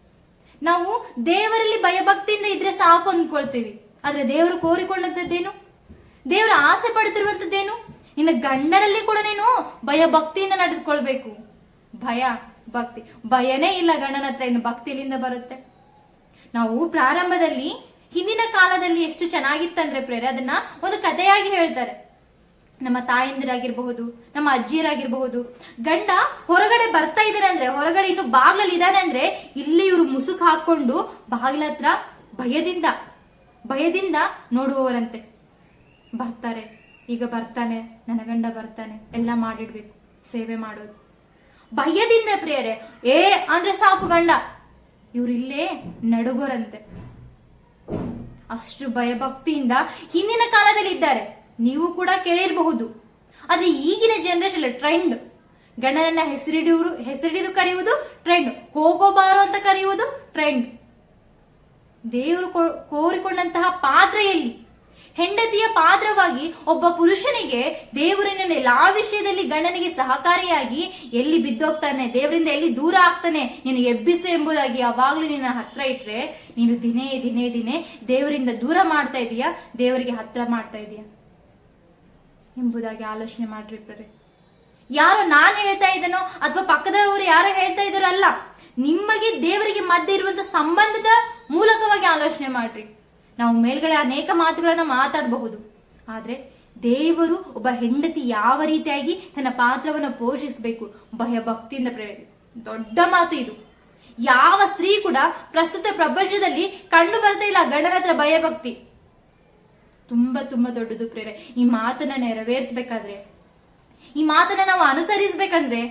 ನಾವು ದೇವರಲ್ಲಿ ಭಯಭಕ್ತಿಯಿಂದ ಇದ್ರೆ ಸಾಕು ಅಂದ್ಕೊಳ್ತೀವಿ. ಆದ್ರೆ ದೇವರು ಕೋರಿಕೊಂಡಂತದ್ದೇನು ದೇವರು ಆಸೆ ಪಡುತ್ತಿರುವಂತದ್ದೇನು ನಿನ್ನ ಗಂಡನಲ್ಲಿ ಕೂಡ ನೀನು ಭಯ ಭಕ್ತಿಯಿಂದ ನಡೆದುಕೊಳ್ಬೇಕು. ಭಯ, ಭಕ್ತಿ. ಭಯನೇ ಇಲ್ಲ ಗಂಡನ ಹತ್ರ ಇನ್ನು ಭಕ್ತಿಲಿಂದ ಬರುತ್ತೆ. ನಾವು ಪ್ರಾರಂಭದಲ್ಲಿ ಹಿಂದಿನ ಕಾಲದಲ್ಲಿ ಎಷ್ಟು ಚೆನ್ನಾಗಿತ್ತಂದ್ರೆ ಪ್ರೇರೆ, ಅದನ್ನ ಒಂದು ಕಥೆಯಾಗಿ ಹೇಳ್ತಾರೆ. ನಮ್ಮ ತಾಯಂದಿರಾಗಿರ್ಬಹುದು, ನಮ್ಮ ಅಜ್ಜಿಯರಾಗಿರ್ಬಹುದು. ಗಂಡ ಹೊರಗಡೆ ಬರ್ತಾ ಇದಾರೆ ಅಂದ್ರೆ, ಹೊರಗಡೆ ಇನ್ನು ಬಾಗ್ಲಲ್ಲಿ ಇದಾರೆ ಅಂದ್ರೆ, ಇಲ್ಲಿ ಇವರು ಮುಸುಕ್ ಹಾಕೊಂಡು ಬಾಗಿಲ ಹತ್ರ ಭಯದಿಂದ ಭಯದಿಂದ ನೋಡುವವರಂತೆ. ಬರ್ತಾರೆ. ಈಗ ಬರ್ತಾನೆ, ನನ್ನ ಗಂಡ ಬರ್ತಾನೆ, ಎಲ್ಲ ಮಾಡಿಡ್ಬೇಕು, ಸೇವೆ ಮಾಡೋದು. ಭಯದಿಂದ ಪ್ರಿಯರೇ, ಏ, ಅಂದ್ರೆ ಸಾಕು ಗಂಡ ಇವರಿಲ್ಲೇ ನಡುಗೋರಂತೆ. ಅಷ್ಟು ಭಯಭಕ್ತಿಯಿಂದ ಹಿಂದಿನ ಕಾಲದಲ್ಲಿ ಇದ್ದಾರೆ. ನೀವು ಕೂಡ ಕೇಳಿರಬಹುದು. ಆದ್ರೆ ಈಗಿನ ಜನರೇಷನ್ ಟ್ರೆಂಡ್ ಗಂಡನನ್ನ ಹೆಸರಿಡುವರು ಹೆಸರಿಡಿದು ಕರೆಯುವುದು ಟ್ರೆಂಡ್ ಹೋಗೋ ಬಾರೋ ಅಂತ ಕರೆಯುವುದು ಟ್ರೆಂಡ್ ದೇವರು ಕೋರಿಕೊಂಡಂತಹ ಪಾತ್ರ ಎಲ್ಲಿ ಹೆಂಡತಿಯ ಪಾತ್ರವಾಗಿ ಒಬ್ಬ ಪುರುಷನಿಗೆ ದೇವರನ್ನ ಎಲ್ಲಾ ವಿಷಯದಲ್ಲಿ ಗಂಡನಿಗೆ ಸಹಕಾರಿಯಾಗಿ ಎಲ್ಲಿ ಬಿದ್ದೋಗ್ತಾನೆ, ದೇವರಿಂದ ಎಲ್ಲಿ ದೂರ ಆಗ್ತಾನೆ, ನೀನು ಎಬ್ಬಿಸು ಎಂಬುದಾಗಿ ಯಾವಾಗ್ಲೂ ನಿನ್ನ ಹತ್ರ ಇಟ್ರೆ, ನೀನು ದಿನೇ ದಿನೇ ದಿನೇ ದೇವರಿಂದ ದೂರ ಮಾಡ್ತಾ ಇದೀಯಾ, ದೇವರಿಗೆ ಹತ್ರ ಮಾಡ್ತಾ ಇದೀಯಾ? ಎಂಬುದಾಗಿ ಆಲೋಚನೆ ಮಾಡ್ರಿ ಯಾರು ನಾನು ಹೇಳ್ತಾ ಇದ್ದೇನೋ ಅಥವಾ ಪಕ್ಕದವರು ಯಾರು ಹೇಳ್ತಾ ಇದ್ದಾರೋ ಅಲ್ಲ, ನಿಮಗೆ ದೇವರಿಗೆ ಮಧ್ಯೆ ಇರುವಂತ ಸಂಬಂಧದ ಮೂಲಕವಾಗಿ ಆಲೋಚನೆ ಮಾಡ್ರಿ. ನಾವು ಮೇಲ್ಗಡೆ ಅನೇಕ ಮಾತುಗಳನ್ನ ಮಾತಾಡಬಹುದು. ಆದ್ರೆ ದೇವರು ಒಬ್ಬ ಹೆಂಡತಿ ಯಾವ ರೀತಿಯಾಗಿ ತನ್ನ ಪಾತ್ರವನ್ನು ಪೋಷಿಸಬೇಕು ಭಯ ಭಕ್ತಿಯಿಂದ ಪ್ರೇರಣೆ. ದೊಡ್ಡ ಮಾತು ಇದು. ಯಾವ ಸ್ತ್ರೀ ಕೂಡ ಪ್ರಸ್ತುತ ಪ್ರಪಂಚದಲ್ಲಿ ಕಂಡು ಬರ್ತಾ ಇಲ್ಲ ಗಂಡನ ಹತ್ರ ಭಯಭಕ್ತಿ. ತುಂಬಾ ತುಂಬಾ ದೊಡ್ಡದು ಪ್ರೇರೆ. ಈ ಮಾತನ್ನ ನೆರವೇರಿಸಬೇಕಾದ್ರೆ, ಈ ಮಾತನ್ನ ನಾವು ಅನುಸರಿಸಬೇಕಂದ್ರೆ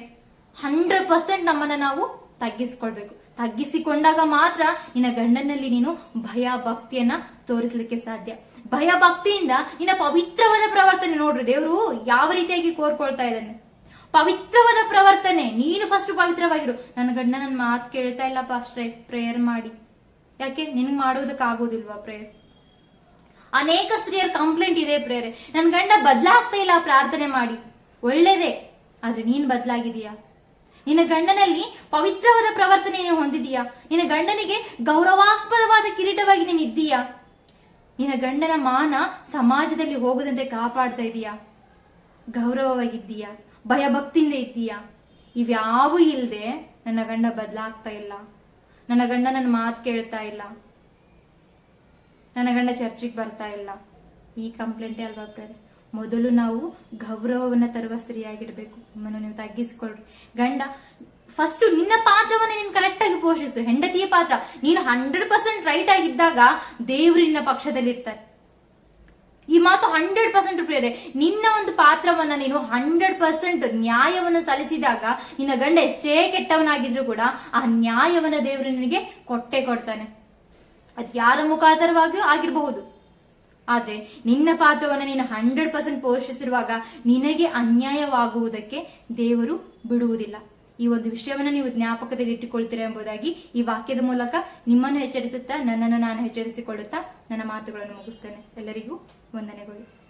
ಹಂಡ್ರೆಡ್ ಪರ್ಸೆಂಟ್ ನಮ್ಮನ್ನ ನಾವು ತಗ್ಗಿಸ್ಕೊಳ್ಬೇಕು. ತಗ್ಗಿಸಿಕೊಂಡಾಗ ಮಾತ್ರ ನಿನ್ನ ಗಂಡನಲ್ಲಿ ನೀನು ಭಯ ಭಕ್ತಿಯನ್ನ ತೋರಿಸ್ಲಿಕ್ಕೆ ಸಾಧ್ಯ. ಭಯ ಭಕ್ತಿಯಿಂದ ನಿನ್ನ ಪವಿತ್ರವಾದ ಪ್ರವರ್ತನೆ ನೋಡ್ರಿ, ದೇವರು ಯಾವ ರೀತಿಯಾಗಿ ಕೋರ್ಕೊಳ್ತಾ ಇದ್ದಾನೆ. ಪವಿತ್ರವಾದ ಪ್ರವರ್ತನೆ, ನೀನು ಫಸ್ಟ್ ಪವಿತ್ರವಾಗಿರು. ನನ್ನ ಗಂಡ ನನ್ನ ಮಾತು ಕೇಳ್ತಾ ಇಲ್ಲಪ್ಪ ಅಷ್ಟೇ ಪ್ರೇಯರ್ ಮಾಡಿ. ಯಾಕೆ? ನಿನ್ಗೆ ಮಾಡೋದಕ್ಕಾಗೋದಿಲ್ವಾ ಪ್ರೇಯರ್ ಅನೇಕ ಸ್ತ್ರೀಯರ ಕಂಪ್ಲೇಂಟ್ ಇದೆ ಪ್ರೇರೆ ನನ್ ಗಂಡ ಬದಲಾಗ್ತಾ ಇಲ್ಲ ಪ್ರಾರ್ಥನೆ ಮಾಡಿ. ಒಳ್ಳೇದೇ, ಆದ್ರೆ ನೀನ್ ಬದಲಾಗಿದೀಯಾ ನಿನ್ನ ಗಂಡನಲ್ಲಿ ಪವಿತ್ರವಾದ ಪ್ರವರ್ತನೆ ನೀನು ಹೊಂದಿದೀಯಾ ನಿನ್ನ ಗಂಡನಿಗೆ ಗೌರವಾಸ್ಪದವಾದ ಕಿರೀಟವಾಗಿ ನೀನು ಇದ್ದೀಯಾ? ನಿನ್ನ ಗಂಡನ ಮಾನ ಸಮಾಜದಲ್ಲಿ ಹೋಗದಂತೆ ಕಾಪಾಡ್ತಾ ಇದೀಯಾ? ಗೌರವವಾಗಿದ್ದೀಯಾ? ಭಯಭಕ್ತಿಯಿಂದ ಇದ್ದೀಯಾ? ಇವ್ಯಾವೂ ಇಲ್ಲದೆ ನನ್ನ ಗಂಡ ಬದಲಾಗ್ತಾ ಇಲ್ಲ. ನನ್ನ ಗಂಡ ನನ್ನ ಮಾತು ಕೇಳ್ತಾ ಇಲ್ಲ. ನನ್ನ ಗಂಡ ಚರ್ಚಿಗೆ ಬರ್ತಾ ಇಲ್ಲ. ಈ ಕಂಪ್ಲೇಂಟೇ ಅಲ್ವಾ ಬ್ರದರ್? ಮೊದಲು ನಾವು ಗೌರವವನ್ನ ತರುವ ಸ್ತ್ರೀಯಾಗಿರ್ಬೇಕು. ನಿಮ್ಮನ್ನು ನೀವು ತಗ್ಗಿಸ್ಕೊಳ್ರಿ. ಗಂಡ ಫಸ್ಟ್ ನಿನ್ನ ಪಾತ್ರವನ್ನ ನೀನು ಕರೆಕ್ಟ್ ಆಗಿ ಪೋಷಿಸು. ಹೆಂಡತಿಯ ಪಾತ್ರ. ನೀನು ಹಂಡ್ರೆಡ್ ಪರ್ಸೆಂಟ್ ರೈಟ್ ಆಗಿದ್ದಾಗ ದೇವ್ರು ನಿನ್ನ ಪಕ್ಷದಲ್ಲಿರ್ತಾರೆ. ಈ ಮಾತು ಹಂಡ್ರೆಡ್ ಪರ್ಸೆಂಟ್ ಪ್ರಿಯರೆ ನಿನ್ನ ಒಂದು ಪಾತ್ರವನ್ನ ನೀನು ಹಂಡ್ರೆಡ್ ಪರ್ಸೆಂಟ್ ನ್ಯಾಯವನ್ನು ಸಲ್ಲಿಸಿದಾಗ ನಿನ್ನ ಗಂಡ ಎಷ್ಟೇ ಕೆಟ್ಟವನಾಗಿದ್ರು ಕೂಡ ಆ ನ್ಯಾಯವನ್ನ ದೇವರು ನಿನಗೆ ಕೊಟ್ಟೆ ಕೊಡ್ತಾನೆ. ಅದು ಯಾರ ಮುಖಾಂತರವಾಗಿಯೂ ಆಗಿರಬಹುದು. ಆದ್ರೆ ನಿನ್ನ ಪಾತ್ರವನ್ನು ನೀನು ಹಂಡ್ರೆಡ್ ಪರ್ಸೆಂಟ್ ಪೋಷಿಸಿರುವಾಗ ನಿನಗೆ ಅನ್ಯಾಯವಾಗುವುದಕ್ಕೆ ದೇವರು ಬಿಡುವುದಿಲ್ಲ. ಈ ಒಂದು ವಿಷಯವನ್ನು ನೀವು ಜ್ಞಾಪಕದಲ್ಲಿ ಇಟ್ಟುಕೊಳ್ತೀರಾ ಎಂಬುದಾಗಿ ಈ ವಾಕ್ಯದ ಮೂಲಕ ನಿಮ್ಮನ್ನು ಎಚ್ಚರಿಸುತ್ತಾ ನನ್ನನ್ನು ನಾನು ಎಚ್ಚರಿಸಿಕೊಳ್ಳುತ್ತಾ ನನ್ನ ಮಾತುಗಳನ್ನು ಮುಗಿಸ್ತೇನೆ. ಎಲ್ಲರಿಗೂ ವಂದನೆಗಳು.